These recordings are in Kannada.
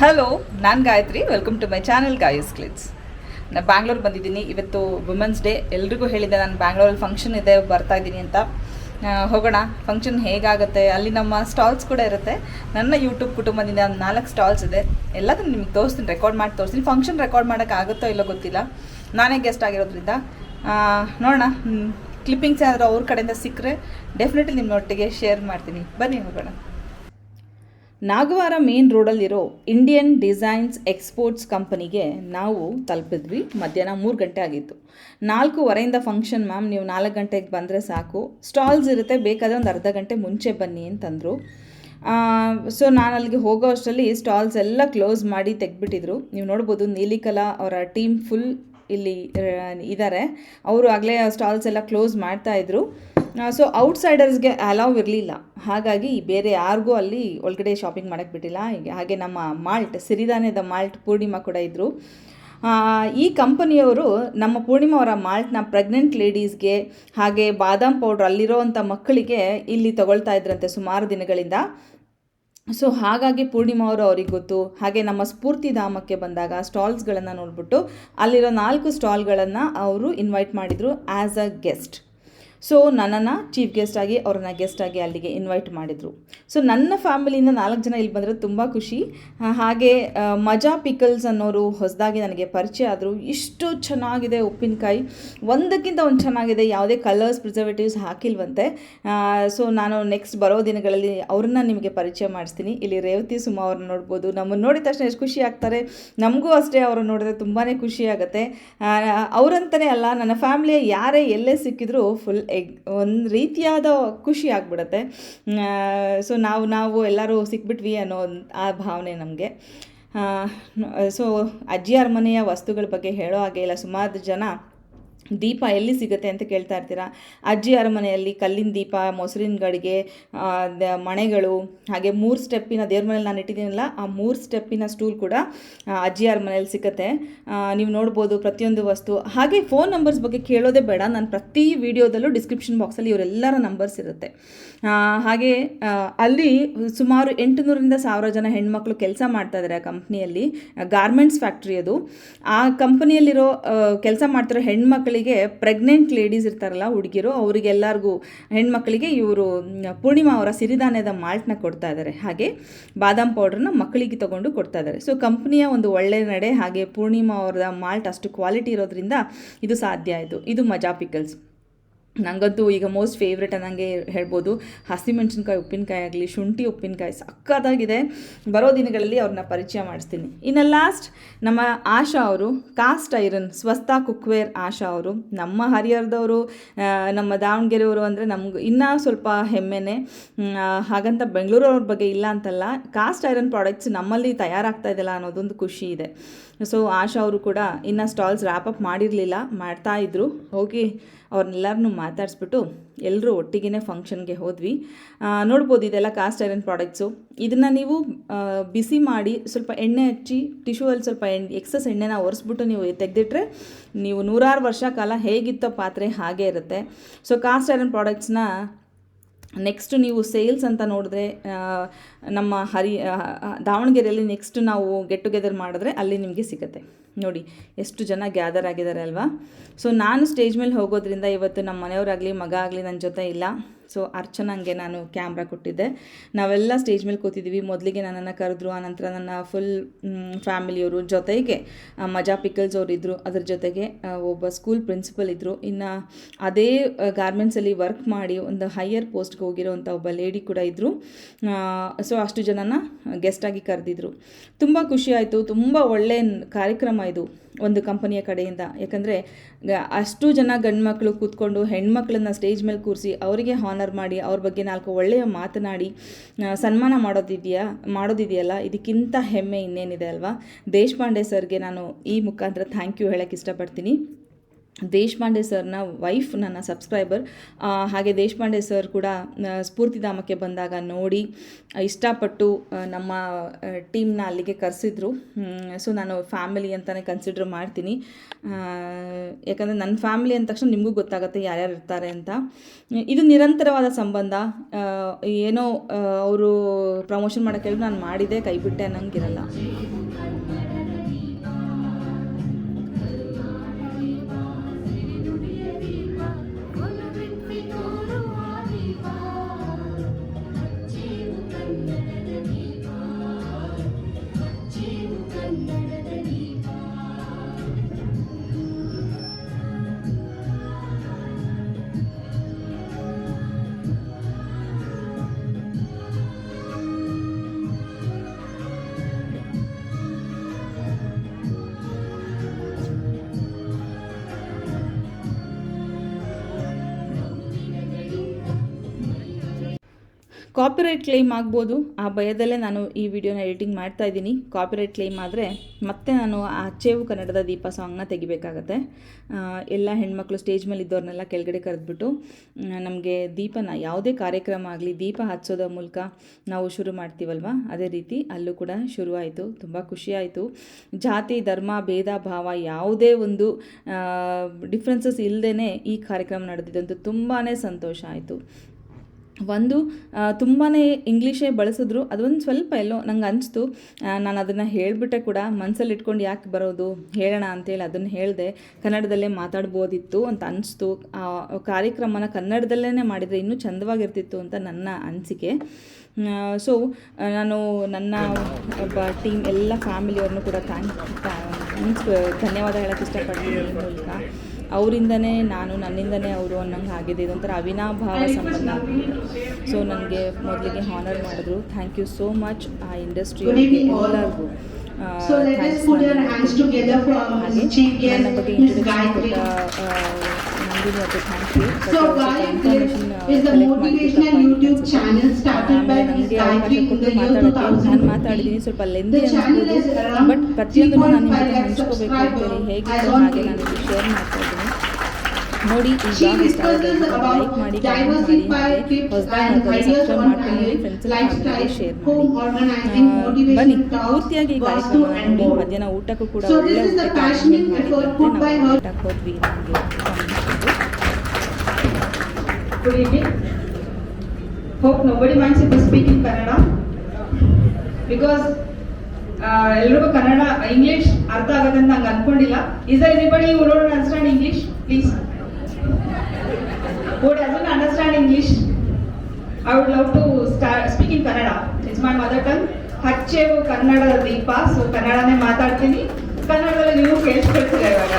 ಹಲೋ ನಾನು Gayathri. Welcome to my channel Gayas ಕ್ಲಿಟ್ಸ್ ನಾನು ಬ್ಯಾಂಗ್ಳೂರ್ ಬಂದಿದ್ದೀನಿ. ಇವತ್ತು ವುಮೆನ್ಸ್ ಡೇ ಎಲ್ರಿಗೂ ಹೇಳಿದ್ದೆ ನಾನು ಬ್ಯಾಂಗ್ಳೂರಲ್ಲಿ ಫಂಕ್ಷನ್ ಇದೆ, ಬರ್ತಾ ಇದ್ದೀನಿ ಅಂತ. ಹೋಗೋಣ. ಫಂಕ್ಷನ್ ಹೇಗಾಗುತ್ತೆ? ಅಲ್ಲಿ ನಮ್ಮ ಸ್ಟಾಲ್ಸ್ ಕೂಡ ಇರುತ್ತೆ. ನನ್ನ ಯೂಟ್ಯೂಬ್ ಕುಟುಂಬದಿಂದ ಒಂದು ನಾಲ್ಕು ಸ್ಟಾಲ್ಸ್ ಇದೆ. ಎಲ್ಲದನ್ನು ನಿಮ್ಗೆ ತೋರಿಸ್ತೀನಿ ರೆಕಾರ್ಡ್ ಮಾಡಿ ತೋರಿಸ್ತೀನಿ. ಫಂಕ್ಷನ್ ರೆಕಾರ್ಡ್ ಮಾಡೋಕ್ಕಾಗುತ್ತೋ ಇಲ್ಲೋ ಗೊತ್ತಿಲ್ಲ. ನಾನೇ ಗೆಸ್ಟ್ ಆಗಿರೋದ್ರಿಂದ. ನೋಡೋಣ. ಕ್ಲಿಪ್ಪಿಂಗ್ಸ್ ಏನಾದರೂ ಅವ್ರ ಕಡೆಯಿಂದ ಸಿಕ್ಕರೆ ಡೆಫಿನೆಟ್ಲಿ ನಿಮ್ಮೊಟ್ಟಿಗೆ ಶೇರ್ ಮಾಡ್ತೀನಿ. ಬನ್ನಿ, ಹೋಗೋಣ. ನಾಗವಾರ ಮೇನ್ ರೋಡಲ್ಲಿರೋ ಇಂಡಿಯನ್ ಡಿಸೈನ್ಸ್ ಎಕ್ಸ್ಪೋರ್ಟ್ಸ್ ಕಂಪನಿಗೆ ನಾವು ತಲುಪಿದ್ವಿ. ಮಧ್ಯಾಹ್ನ ಮೂರು ಗಂಟೆ ಆಗಿತ್ತು. ನಾಲ್ಕೂವರೆಯಿಂದ ಫಂಕ್ಷನ್ ಮ್ಯಾಮ್, ನೀವು ನಾಲ್ಕು ಗಂಟೆಗೆ ಬಂದರೆ ಸಾಕು. ಸ್ಟಾಲ್ಸ್ ಇರುತ್ತೆ, ಬೇಕಾದರೆ ಒಂದು ಅರ್ಧ ಗಂಟೆ ಮುಂಚೆ ಬನ್ನಿ ಅಂತಂದರು. ಸೊ ನಾನು ಅಲ್ಲಿಗೆ ಹೋಗೋ ಅಷ್ಟರಲ್ಲಿ ಸ್ಟಾಲ್ಸ್ ಎಲ್ಲ ಕ್ಲೋಸ್ ಮಾಡಿ ತೆಗ್ಬಿಟ್ಟಿದ್ರು ನೀವು ನೋಡ್ಬೋದು, ನೀಲಿಕಲಾ ಅವರ ಟೀಮ್ ಫುಲ್ ಇಲ್ಲಿ ಇದ್ದಾರೆ ಅವರು ಆಗಲೇ ಸ್ಟಾಲ್ಸ್ ಎಲ್ಲ ಕ್ಲೋಸ್ ಮಾಡ್ತಾ ಇದ್ರು. ಸೊ ಔಟ್ಸೈಡರ್ಸ್ಗೆ ಅಲೌ ಇರಲಿಲ್ಲ. ಹಾಗಾಗಿ ಬೇರೆ ಯಾರಿಗೂ ಅಲ್ಲಿ ಒಳಗಡೆ ಶಾಪಿಂಗ್ ಮಾಡೋಕ್ಕೆ ಬಿಟ್ಟಿಲ್ಲ. ಹೀಗೆ ನಮ್ಮ ಮಾಲ್ಟ್, ಸಿರಿಧಾನ್ಯದ ಮಾಲ್ಟ್ ಪೂರ್ಣಿಮಾ ಕೂಡ ಇದ್ದರು ಈ ಕಂಪನಿಯವರು ನಮ್ಮ ಪೂರ್ಣಿಮಾ ಅವರ ಮಾಲ್ಟ್ನ ಪ್ರೆಗ್ನೆಂಟ್ ಲೇಡೀಸ್ಗೆ ಹಾಗೆ ಬಾದಾಮ್ ಪೌಡ್ರ್ ಅಲ್ಲಿರೋವಂಥ ಮಕ್ಕಳಿಗೆ ಇಲ್ಲಿ ತಗೊಳ್ತಾ ಇದ್ರಂತೆ ಸುಮಾರು ದಿನಗಳಿಂದ. ಸೊ ಹಾಗಾಗಿ ಪೂರ್ಣಿಮಾ ಅವರು ಅವ್ರಿಗೆ ಗೊತ್ತು. ಹಾಗೆ ನಮ್ಮ ಸ್ಫೂರ್ತಿಧಾಮಕ್ಕೆ ಬಂದಾಗ ಸ್ಟಾಲ್ಸ್ಗಳನ್ನು ನೋಡ್ಬಿಟ್ಟು ಅಲ್ಲಿರೋ ನಾಲ್ಕು ಸ್ಟಾಲ್ಗಳನ್ನು ಅವರು ಇನ್ವೈಟ್ ಮಾಡಿದರು ಆ್ಯಸ್ ಅ ಗೆಸ್ಟ್ ಸೊ ನನ್ನನ್ನು ಚೀಫ್ ಗೆಸ್ಟ್ ಆಗಿ ಅವ್ರನ್ನ ಗೆಸ್ಟ್ ಆಗಿ ಅಲ್ಲಿಗೆ ಇನ್ವೈಟ್ ಮಾಡಿದರು. ಸೊ ನನ್ನ ಫ್ಯಾಮಿಲಿಯಿಂದ ನಾಲ್ಕು ಜನ ಇಲ್ಲಿ ಬಂದರೆ ತುಂಬ ಖುಷಿ. ಹಾಗೆ ಮಜಾ ಪಿಕಲ್ಸ್ ಅನ್ನೋರು ಹೊಸದಾಗಿ ನನಗೆ ಪರಿಚಯ ಆದರು. ಇಷ್ಟು ಚೆನ್ನಾಗಿದೆ ಉಪ್ಪಿನಕಾಯಿ. ಒಂದಕ್ಕಿಂತ ಒಂದು ಚೆನ್ನಾಗಿದೆ ಯಾವುದೇ ಕಲರ್ಸ್ ಪ್ರಿಸರ್ವೇಟಿವ್ಸ್ ಹಾಕಿಲ್ವಂತೆ. ಸೊ ನಾನು ನೆಕ್ಸ್ಟ್ ಬರೋ ದಿನಗಳಲ್ಲಿ ಅವ್ರನ್ನ ನಿಮಗೆ ಪರಿಚಯ ಮಾಡಿಸ್ತೀನಿ. ಇಲ್ಲಿ ರೇವತಿ ಸುಮಾ ಅವ್ರನ್ನ ನೋಡ್ಬೋದು. ನಮ್ಮನ್ನು ನೋಡಿದ ತಕ್ಷಣ ಎಷ್ಟು ಖುಷಿ ಆಗ್ತಾರೆ. ನಮಗೂ ಅಷ್ಟೇ ಅವ್ರನ್ನ ನೋಡಿದ್ರೆ ತುಂಬಾ ಖುಷಿ ಆಗುತ್ತೆ. ಅವರಂತಲೇ ಅಲ್ಲ, ನನ್ನ ಫ್ಯಾಮಿಲಿಯ ಯಾರೇ ಎಲ್ಲೇ ಸಿಕ್ಕಿದ್ರು ಫುಲ್ ಎಗ್, ಒಂದು ರೀತಿಯಾದ ಖುಷಿ ಆಗ್ಬಿಡುತ್ತೆ. ಸೊ ನಾವು ನಾವು ಎಲ್ಲರೂ ಸಿಕ್ಬಿಟ್ವಿ ಅನ್ನೋ ಆ ಭಾವನೆ ನಮಗೆ. ಸೊ ಅಜ್ಜಿ ಮನೆಯ ವಸ್ತುಗಳ ಬಗ್ಗೆ ಹೇಳೋ ಹಾಗೆ ಇಲ್ಲ, ಸುಮಾರು ಜನ ದೀಪ ಎಲ್ಲಿ ಸಿಗುತ್ತೆ ಅಂತ ಕೇಳ್ತಾ ಇರ್ತೀರಾ? ಅಜ್ಜಿ ಅರಮನೆಯಲ್ಲಿ ಕಲ್ಲಿನ ದೀಪ, ಮೊಸರಿನ ಗಡಿಗೆ ಮಣೆಗಳು, ಹಾಗೆ ಮೂರು ಸ್ಟೆಪ್ಪಿನ ದೇವ್ರ ಮನೇಲಿ ನಾನು ಇಟ್ಟಿದ್ದೀನಲ್ಲ, ಆ ಮೂರು ಸ್ಟೆಪ್ಪಿನ ಸ್ಟೂಲ್ ಕೂಡ ಅಜ್ಜಿ ಅರಮನೆಯಲ್ಲಿ ಸಿಗುತ್ತೆ. ನೀವು ನೋಡ್ಬೋದು ಪ್ರತಿಯೊಂದು ವಸ್ತು. ಹಾಗೆ ಫೋನ್ ನಂಬರ್ಸ್ ಬಗ್ಗೆ ಕೇಳೋದೇ ಬೇಡ. ನಾನು ಪ್ರತಿ ವಿಡಿಯೋದಲ್ಲೂ ಡಿಸ್ಕ್ರಿಪ್ಷನ್ ಬಾಕ್ಸಲ್ಲಿ ಇವರೆಲ್ಲರ ನಂಬರ್ಸ್ ಇರುತ್ತೆ. ಹಾಗೆ ಅಲ್ಲಿ ಸುಮಾರು ಎಂಟುನೂರಿಂದ ಸಾವಿರ ಜನ ಹೆಣ್ಮಕ್ಳು ಕೆಲಸ ಮಾಡ್ತಾ ಇದ್ದಾರೆ ಆ ಕಂಪ್ನಿಯಲ್ಲಿ. ಗಾರ್ಮೆಂಟ್ಸ್ ಫ್ಯಾಕ್ಟ್ರಿ ಅದು. ಆ ಕಂಪನಿಯಲ್ಲಿರೋ ಕೆಲಸ ಮಾಡ್ತಿರೋ ಹೆಣ್ಮಕ್ಳಿಗೆ ಪ್ರೆಗ್ನೆಂಟ್ ಲೇಡೀಸ್ ಇರ್ತಾರಲ್ಲ ಹುಡುಗಿರು, ಅವರಿಗೆಲ್ಲರಿಗೂ ಹೆಣ್ಮಕ್ಳಿಗೆ ಇವರು ಪೂರ್ಣಿಮಾ ಅವರ ಸಿರಿಧಾನ್ಯದ ಮಾಲ್ಟ್ನ ಕೊಡ್ತಾ ಇದ್ದಾರೆ ಹಾಗೆ ಬಾದಾಮ್ ಪೌಡ್ರನ್ನ ಮಕ್ಕಳಿಗೆ ತಗೊಂಡು ಕೊಡ್ತಾ ಇದ್ದಾರೆ ಸೊ ಕಂಪ್ನಿಯ ಒಂದು ಒಳ್ಳೆ ನಡೆ, ಹಾಗೆ ಪೂರ್ಣಿಮಾ ಅವರ ಮಾಲ್ಟ್ ಅಷ್ಟು ಕ್ವಾಲಿಟಿ ಇರೋದ್ರಿಂದ ಇದು ಸಾಧ್ಯ ಆಯಿತು. ಇದು ಮಜಾ ಪಿಕಲ್ಸ್ ನನಗಂತೂ ಈಗ ಮೋಸ್ಟ್ ಫೇವ್ರೆಟ್ ಅನ್ನಂಗೆ ಹೇಳ್ಬೋದು. ಹಸಿಮೆಣಸಿನ್ಕಾಯಿ ಉಪ್ಪಿನಕಾಯಿ ಆಗಲಿ, ಶುಂಠಿ, ಉಪ್ಪಿನಕಾಯಿ ಸಕ್ಕತ್ತಾಗಿದೆ ಬರೋ ದಿನಗಳಲ್ಲಿ ಅವ್ರನ್ನ ಪರಿಚಯ ಮಾಡಿಸ್ತೀನಿ. ಇನ್ನು ಲಾಸ್ಟ್ ನಮ್ಮ ಆಶಾ ಅವರು cast iron Swastha cookware Asha ಅವರು, ನಮ್ಮ ಹರಿಹರದವರು ನಮ್ಮ ದಾವಣಗೆರೆಯವರು ಅಂದರೆ ನಮ್ಗೆ ಇನ್ನೂ ಸ್ವಲ್ಪ ಹೆಮ್ಮೆನೆ. ಹಾಗಂತ ಬೆಂಗಳೂರು ಬೆಂಗಳೂರವ್ರ ಬಗ್ಗೆ ಇಲ್ಲ ಅಂತಲ್ಲ ಕಾಸ್ಟ್ ಐರನ್ ಪ್ರಾಡಕ್ಟ್ಸ್ ನಮ್ಮಲ್ಲಿ ತಯಾರಾಗ್ತಾ ಇದೆಯಲ್ಲ ಅನ್ನೋದೊಂದು ಖುಷಿ ಇದೆ. ಸೊ ಆಶಾ ಅವರು ಕೂಡ ಇನ್ನು ಸ್ಟಾಲ್ಸ್ ರ್ಯಾಪ್ ಅಪ್ ಮಾಡಿರಲಿಲ್ಲ, ಮಾಡ್ತಾ ಇದ್ರು. ಹೋಗಿ ಅವ್ರನ್ನೆಲ್ಲರನ್ನೂ ಮಾತಾಡಿಸ್ಬಿಟ್ಟು ಎಲ್ಲರೂ ಒಟ್ಟಿಗೆ ಫಂಕ್ಷನ್ಗೆ ಹೋದ್ವಿ. ನೋಡ್ಬೋದು ಇದೆಲ್ಲ ಕಾಸ್ಟ್ ಐರನ್ ಪ್ರಾಡಕ್ಟ್ಸು ಇದನ್ನು ನೀವು ಬಿಸಿ ಮಾಡಿ ಸ್ವಲ್ಪ ಎಣ್ಣೆ ಹಚ್ಚಿ ಟಿಶ್ಯೂವಲ್ಲಿ ಸ್ವಲ್ಪ ಎಣ್ಣೆ ಎಕ್ಸಸ್ ಎಣ್ಣೆನ ಒರೆಸ್ಬಿಟ್ಟು ನೀವು ತೆಗೆದಿಟ್ರೆ ನೀವು ನೂರಾರು ವರ್ಷ ಕಾಲ ಹೇಗಿತ್ತೋ ಪಾತ್ರೆ ಹಾಗೆ ಇರುತ್ತೆ. ಸೊ ಕಾಸ್ಟ್ ಐರನ್ ಪ್ರಾಡಕ್ಟ್ಸ್ನ ನೆಕ್ಸ್ಟ್ ನೀವು ಸೇಲ್ಸ್ ಅಂತ ನೋಡಿದ್ರೆ ನಮ್ಮ ಹರಿ ದಾವಣಗೆರೆಯಲ್ಲಿ ನೆಕ್ಸ್ಟ್ ನಾವು ಗೆಟ್ ಟುಗೆದರ್ ಮಾಡಿದ್ರೆ ಅಲ್ಲಿ ನಿಮಗೆ ಸಿಗುತ್ತೆ. ನೋಡಿ, ಎಷ್ಟು ಜನ ಗ್ಯಾದರ್ ಆಗಿದ್ದಾರೆ ಅಲ್ವಾ? ಸೊ ನಾನು ಸ್ಟೇಜ್ ಮೇಲೆ ಹೋಗೋದ್ರಿಂದ ಇವತ್ತು ನಮ್ಮ ಮನೆಯವರಾಗಲಿ ಮಗ ಆಗಲಿ ನನ್ನ ಜೊತೆ ಇಲ್ಲ. ಸೊ ಅರ್ಚನಂಗೆ ನಾನು ಕ್ಯಾಮ್ರಾ ಕೊಟ್ಟಿದ್ದೆ. ನಾವೆಲ್ಲ ಸ್ಟೇಜ್ ಮೇಲೆ ಕೂತಿದ್ದೀವಿ ಮೊದಲಿಗೆ ನನ್ನನ್ನು ಕರೆದ್ರು, ಆನಂತರ ನನ್ನ ಫುಲ್ ಫ್ಯಾಮಿಲಿಯವರು ಜೊತೆಗೆ ಮಜಾ ಪಿಕಲ್ಸ್ ಅವರು ಇದ್ದರು ಅದ್ರ ಜೊತೆಗೆ ಒಬ್ಬ ಸ್ಕೂಲ್ ಪ್ರಿನ್ಸಿಪಲ್ ಇದ್ದರು ಇನ್ನು ಅದೇ ಗಾರ್ಮೆಂಟ್ಸಲ್ಲಿ ವರ್ಕ್ ಮಾಡಿ ಒಂದು ಹೈಯರ್ ಪೋಸ್ಟ್ಗೆ ಹೋಗಿರೋವಂಥ ಒಬ್ಬ ಲೇಡಿ ಕೂಡ ಇದ್ದರು ಸೊ ಅಷ್ಟು ಜನನ ಗೆಸ್ಟಾಗಿ ಕರೆದಿದ್ರು. ತುಂಬ ಖುಷಿ ಆಯಿತು. ತುಂಬ ಒಳ್ಳೆಯ ಕಾರ್ಯಕ್ರಮ ಇದು. ಒಂದು ಕಂಪನಿಯ ಕಡೆಯಿಂದ. ಯಾಕಂದರೆ ಅಷ್ಟು ಜನ ಗಂಡ್ಮಕ್ಳು ಕೂತ್ಕೊಂಡು ಹೆಣ್ಮಕ್ಳನ್ನ ಸ್ಟೇಜ್ ಮೇಲೆ ಕೂರಿಸಿ ಅವರಿಗೆ ಹಾನರ್ ಮಾಡಿ, ಅವ್ರ ಬಗ್ಗೆ ನಾಲ್ಕು ಒಳ್ಳೆಯ ಮಾತನಾಡಿ ಸನ್ಮಾನ ಮಾಡೋದಿದೆಯಾ, ಮಾಡೋದಿದೆಯಲ್ಲ, ಇದಕ್ಕಿಂತ ಹೆಮ್ಮೆ ಇನ್ನೇನಿದೆ ಅಲ್ವಾ? ದೇಶಪಾಂಡೆ ಸರ್ಗೆ ನಾನು ಈ ಮುಖಾಂತರ ಥ್ಯಾಂಕ್ ಯು ಹೇಳೋಕ್ಕೆ ಇಷ್ಟಪಡ್ತೀನಿ. ದೇಶಪಾಂಡೆ ಸರ್ನ ವೈಫ್ ನನ್ನ ಸಬ್ಸ್ಕ್ರೈಬರ್ ಹಾಗೆ ದೇಶಪಾಂಡೆ ಸರ್ ಕೂಡ ಸ್ಫೂರ್ತಿಧಾಮಕ್ಕೆ ಬಂದಾಗ ನೋಡಿ ಇಷ್ಟಪಟ್ಟು ನಮ್ಮ ಟೀಮ್ನ ಅಲ್ಲಿಗೆ ಕರೆಸಿದ್ರು. ಸೊ ನಾನು ಫ್ಯಾಮಿಲಿ ಅಂತಲೇ ಕನ್ಸಿಡರ್ ಮಾಡ್ತೀನಿ. ಯಾಕಂದರೆ ನನ್ನ ಫ್ಯಾಮಿಲಿ ಅಂದ ತಕ್ಷಣ ನಿಮಗೂ ಗೊತ್ತಾಗುತ್ತೆ ಯಾರ್ಯಾರು ಇರ್ತಾರೆ ಅಂತ. ಇದು ನಿರಂತರವಾದ ಸಂಬಂಧ. ಏನೋ ಅವರು ಪ್ರಮೋಷನ್ ಮಾಡೋಕ್ಕೆ ನಾನು ಮಾಡಿದೆ ಕೈ ಬಿಟ್ಟೆ ಅನ್ನಂಗಿರಲ್ಲ. ಕಾಪಿರೈಟ್ ಕ್ಲೈಮ್ ಆಗ್ಬೋದು. ಆ ಭಯದಲ್ಲೇ ನಾನು ಈ ವಿಡಿಯೋನ ಎಡಿಟಿಂಗ್ ಮಾಡ್ತಾ ಇದ್ದೀನಿ. ಕಾಪಿರೈಟ್ ಕ್ಲೈಮ್ ಆದರೆ ಮತ್ತೆ ನಾನು ಆ ಚೇವು ಕನ್ನಡದ ದೀಪ ಸಾಂಗ್ನ ತೆಗಿಬೇಕಾಗತ್ತೆ. ಎಲ್ಲ ಹೆಣ್ಮಕ್ಳು ಸ್ಟೇಜ್ ಮೇಲೆ ಇದ್ದವ್ರನ್ನೆಲ್ಲ ಕೆಳಗಡೆ ಕರೆದ್ಬಿಟ್ಟು ನಮಗೆ ದೀಪನ ಯಾವುದೇ ಕಾರ್ಯಕ್ರಮ ಆಗಲಿ, ದೀಪ ಹಚ್ಚೋದ ಮೂಲಕ ನಾವು ಶುರು ಮಾಡ್ತೀವಲ್ವ? ಅದೇ ರೀತಿ ಅಲ್ಲೂ ಕೂಡ ಶುರುವಾಯಿತು. ತುಂಬ ಖುಷಿಯಾಯಿತು. ಜಾತಿ, ಧರ್ಮ, ಭೇದ, ಭಾವ ಯಾವುದೇ ಒಂದು ಡಿಫ್ರೆನ್ಸಸ್ ಇಲ್ಲದೇ ಈ ಕಾರ್ಯಕ್ರಮ ನಡೆದಿದ್ದಂತೂ ತುಂಬಾ ಸಂತೋಷ ಆಯಿತು. ಒಂದು ತುಂಬಾ ಇಂಗ್ಲೀಷೇ ಬಳಸಿದ್ರು. ಅದೊಂದು ಸ್ವಲ್ಪ ಎಲ್ಲೋ ನಂಗೆ ಅನಿಸ್ತು. ನಾನು ಅದನ್ನು ಹೇಳಿಬಿಟ್ಟೆ ಕೂಡ. ಮನಸ್ಸಲ್ಲಿ ಇಟ್ಕೊಂಡು ಯಾಕೆ ಬರೋದು? ಹೇಳೋಣ ಅಂತೇಳಿ ಅದನ್ನು ಹೇಳಿದೆ. ಕನ್ನಡದಲ್ಲೇ ಮಾತಾಡ್ಬೋದಿತ್ತು ಅಂತ ಅನಿಸ್ತು. ಕಾರ್ಯಕ್ರಮನ ಕನ್ನಡದಲ್ಲೇ ಮಾಡಿದರೆ ಇನ್ನೂ ಚಂದವಾಗಿರ್ತಿತ್ತು ಅಂತ ನನ್ನ ಅನಿಸಿಕೆ. ಸೊ, ನಾನು ನನ್ನ ಒಬ್ಬ ಟೀಮ್, ಎಲ್ಲ ಫ್ಯಾಮಿಲಿಯವ್ರನ್ನೂ ಕೂಡ ಥ್ಯಾಂಕ್ ಥ್ಯಾಂಕ್ಸ್ ಧನ್ಯವಾದ ಹೇಳೋಕ್ಕೆ ಇಷ್ಟಪಡ್ತೀನಿ ಅವರಿಂದನೇ ನಾನು ನನ್ನಿಂದನೇ ಅವರು ಅನ್ನಂಗೆ ಆಗಿದೆ. ಇದೊಂಥರ ಅವಿನಾಭಾವ ಸಂಬಂಧ. ಸೊ ನನಗೆ ಮೊದಲಿಗೆ ಹಾನರ್ ಮಾಡಿದ್ರು. ಥ್ಯಾಂಕ್ ಯು ಸೋ ಮಚ್ ಆ ಇಂಡಸ್ಟ್ರಿ ಎಲ್ಲರಿಗೂ. ಮಾತಾಡಿದೀನಿ ಸ್ವಲ್ಪ ಲೆಂದಿ ಬಟ್ ಪ್ರತಿಯೊಂದು ನಾನು ಹಂಚ್ಕೋಬೇಕು ಹೇಗೆ ಹಾಗೆ ನಾನು ಶೇರ್ ಮಾಡ್ತಾ ಇದ್ದೀನಿ. ನೋಡಿ ಈ ಗಾಸ್ಟ್ ಆಗಿ अबाउट ಡೈವರ್ಸಿಫೈಂಗ್ ಊಟಕ್ಕೂ ಕೂಡ only talk on talk on speaking Kannada because ಎಲ್ಲರೂ ಕನ್ನಡ ಇಂಗ್ಲಿಷ್ ಅರ್ಧ ಆಗದ ಅಂತಾಂಗ್ ಅನ್ಕೊಂಡಿಲ್ಲ. Is anybody you know understand English please who doesn't understand English I would love to speak in Kannada it's my mother tongue ಹಚ್ಚೇವು ಕನ್ನಡ ದೀಪ ಸೊ ಕನ್ನಡನೇ ಮಾತಾಡ್ತೀನಿ ಕನ್ನಡದಲ್ಲಿ ನೀವು ಕೇಳಿಸ್ಕೊಳ್ತೀರ ಇವಾಗ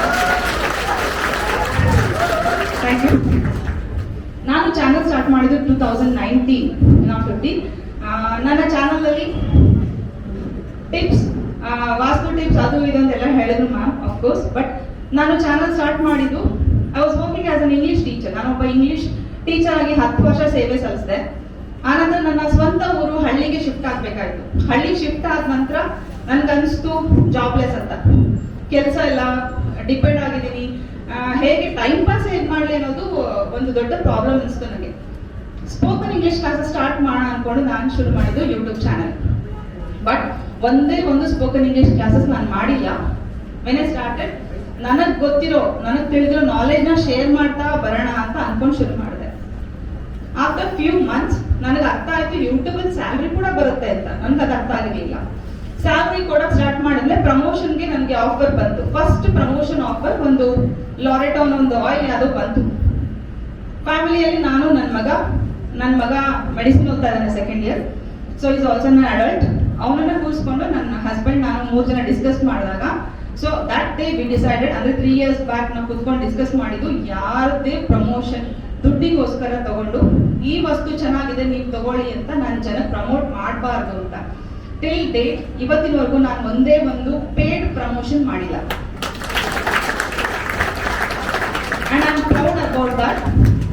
ಥ್ಯಾಂಕ್ ಯು ನಾನು ಚಾನಲ್ ಸ್ಟಾರ್ಟ್ ಮಾಡಿದ್ದು two thousand nineteen not fifteen ನನ್ನ ಚಾನಲಲ್ಲಿ ಟಿಪ್ಸ್ ವಾಸ್ತು ಟಿಪ್ಸ್ ಅದು ಇದು ಅಂತೆಲ್ಲ ಹೇಳಿದ್ರು ಮ್ಯಾಮ್ ಅಫ್ಕೋರ್ಸ್ ಬಟ್ ನಾನು ಚಾನಲ್ ಸ್ಟಾರ್ಟ್ ಮಾಡಿದ್ದು I was working as an English teacher ನಾನೊಬ್ಬ ಇಂಗ್ಲಿಷ್ ಟೀಚರ್ ಆಗಿ ಹತ್ತು ವರ್ಷ ಸೇವೆ ಸಲ್ಲಿಸಿದೆ. ಆನಂತರ ನನ್ನ ಸ್ವಂತ ಊರು ಹಳ್ಳಿಗೆ ಶಿಫ್ಟ್ ಆಗ್ಬೇಕಾಯ್ತು. ಹಳ್ಳಿ ಶಿಫ್ಟ್ ಆದ ನಂತರ ನನ್ಗನ್ಸ್ತು ಜಾಬ್ಲೆಸ್ ಅಂತ. ಕೆಲಸ ಎಲ್ಲ ಡಿಪೆಂಡ್ ಆಗಿದ್ದೀನಿ. ಹೇಗೆ ಟೈಮ್ ಪಾಸ್ ಹೇಗೆ ಮಾಡಲಿ ಅನ್ನೋದು ಒಂದು ದೊಡ್ಡ ಪ್ರಾಬ್ಲಮ್ ಅನಿಸ್ತು ನನಗೆ ಸ್ಪೋಕನ್ ಇಂಗ್ಲಿಷ್ ಕ್ಲಾಸಸ್ ಸ್ಟಾರ್ಟ್ ಮಾಡೋಣ ಅನ್ಕೊಂಡು ನಾನು ಶುರು ಮಾಡಿದ್ದು ಯೂಟ್ಯೂಬ್ ಚಾನಲ್ ಬಟ್ ಒಂದೇ ಒಂದು ಸ್ಪೋಕನ್ ಇಂಗ್ಲಿಷ್ ಕ್ಲಾಸಸ್ ನಾನು ಮಾಡಿಲ್ಲ. ವೆನ್ ಐ ಸ್ಟಾರ್ಟೆಡ್ ನನಗೆ ಗೊತ್ತಿರೋ, ನನಗೆ ತಿಳಿದಿರೋ ನ ಶೇರ್ ಮಾಡ್ತಾ ಬರೋಣ ಅಂತ ಅನ್ಕೊಂಡ್ ಶುರು ಮಾಡಿದೆ. ಆಫ್ಟರ್ ಫ್ಯೂ ಮಂತ್ಸ್ ನನಗೆ ಅರ್ಥ ಆಯ್ತು ಯೂಟ್ಯೂಬಲ್ಲಿ ಸ್ಯಾಲ್ರಿ ಕೂಡ ಬರುತ್ತೆ ಅಂತ. ನನ್ಗೆ ಅದು ಅರ್ಥ ಆಗಿರ್ಲಿಲ್ಲ. ಸ್ಯಾಲ್ರಿ ಕೊಡಕ್ ಸ್ಟಾರ್ಟ್ ಮಾಡಿದ್ರೆ ಪ್ರಮೋಷನ್ಗೆ ನನಗೆ ಆಫರ್ ಬಂತು. ಫಸ್ಟ್ ಪ್ರಮೋಷನ್ ಆಫರ್ ಒಂದು ಲಾರೆಟೋನ್ ಒಂದು ಆಯಿಲ್ ಯಾವುದೋ ಬಂತು. ಫ್ಯಾಮಿಲಿಯಲ್ಲಿ ನಾನು ನನ್ನ ಮಗ ನನ್ನ ಮಗ ಮೆಡಿಸಿನ್ ಓದ್ತಾ ಇದ್ದಾನೆ second year so is also ನನ್ನ ಅಡಲ್ಟ್ ಅವನನ್ನ ಕೂರಿಸ್ಕೊಂಡು ನನ್ನ ಹಸ್ಬೆಂಡ್ ನಾನು ಮೂರು ಜನ ಡಿಸ್ಕಸ್ ಮಾಡಿದಾಗ so that day we decided ಅಂದ್ರೆ ತ್ರೀ ಇಯರ್ಸ್ ಬ್ಯಾಕ್ ನಾವು ಕುತ್ಕೊಂಡು ಡಿಸ್ಕಸ್ ಮಾಡಿದ್ದು, ಯಾರದೇ ಪ್ರಮೋಷನ್ ದುಡ್ಡಿಗೋಸ್ಕರ ತಗೊಂಡು, ಈ ವಸ್ತು ಚೆನ್ನಾಗಿದೆ, ನೀವು ತಗೊಳ್ಳಿ ಅಂತ ನಾನು ಜನಕ್ಕೆ ಪ್ರಮೋಟ್ ಮಾಡಬಾರ್ದು ಅಂತ. ಟಿಲ್ ಡೇಟ್ ಇವತ್ತಿನವರೆಗೂ ನಾನು ಒಂದೇ ಒಂದು ಪೇಡ್ ಪ್ರಮೋಷನ್ ಮಾಡಿಲ್ಲ.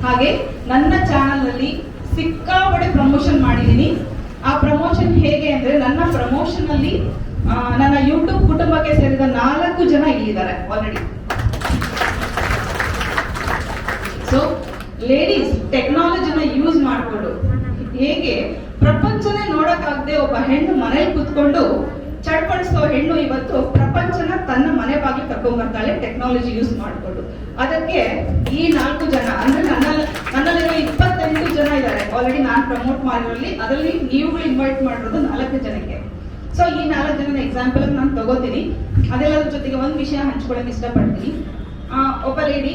ಹಾಗೆ ನನ್ನ ಚಾನಲ್ ಅಲ್ಲಿ ಸಿಕ್ಕಾಪಡೆ ಪ್ರಮೋಷನ್ ಮಾಡಿದ್ದೀನಿ. ಆ ಪ್ರಮೋಷನ್ ಹೇಗೆ ಅಂದ್ರೆ, ನನ್ನ ಪ್ರಮೋಷನ್ ಅಲ್ಲಿ ನನ್ನ ಯೂಟ್ಯೂಬ್ ಕುಟುಂಬಕ್ಕೆ ಸೇರಿದ ನಾಲ್ಕು ಜನ ಇಲ್ಲಿದ್ದಾರೆ ಆಲ್ರೆಡಿ ಸೊ ಲೇಡೀಸ್ ಟೆಕ್ನಾಲಜಿನ ಯೂಸ್ ಮಾಡಿಕೊಂಡು ಹೇಗೆ ಪ್ರಪಂಚನೇ ನೋಡಕ್ಕಾಗದೆ ಒಬ್ಬ ಹೆಣ್ಣು ಮನೇಲಿ ಕುತ್ಕೊಂಡು ಚಡ್ಪಡಿಸೋ ಹೆಣ್ಣು ಇವತ್ತು ಪ್ರಪಂಚನ ತನ್ನ ಮನೆ ಬಾಗಿ ಕರ್ಕೊಂಡ್ ಬರ್ತಾಳೆ ಟೆಕ್ನಾಲಜಿ ಯೂಸ್ ಮಾಡಿಕೊಂಡು. ಅದಕ್ಕೆ ಈ ನಾಲ್ಕು ಜನ, ಅಂದ್ರೆ ನನ್ನ, ನನ್ನಲ್ಲಿರೋ ಇಪ್ಪತ್ತೆಂಟು ಜನ ಇದ್ದಾರೆ. ಆಲ್ರೆಡಿ ನಾನು ಪ್ರಮೋಟ್ ಮಾಡಿರೋಲ್ಲಿ, ಅದರಲ್ಲಿ ನೀವುಗಳು ಇನ್ವೈಟ್ ಮಾಡಿರೋದು ನಾಲ್ಕು ಜನಕ್ಕೆ. ಸೊ ಈ ನಾಲ್ಕು ಜನ ಎಕ್ಸಾಂಪಲ್ ನಾನು ತಗೋತೀನಿ. ಅದೆಲ್ಲದ್ರ ಜೊತೆಗೆ ಒಂದು ವಿಷಯ ಹಂಚ್ಕೊಳ್ಳೋಕೆ ಇಷ್ಟಪಡ್ತೀನಿ. ಒಬ್ಬ ಲೇಡಿ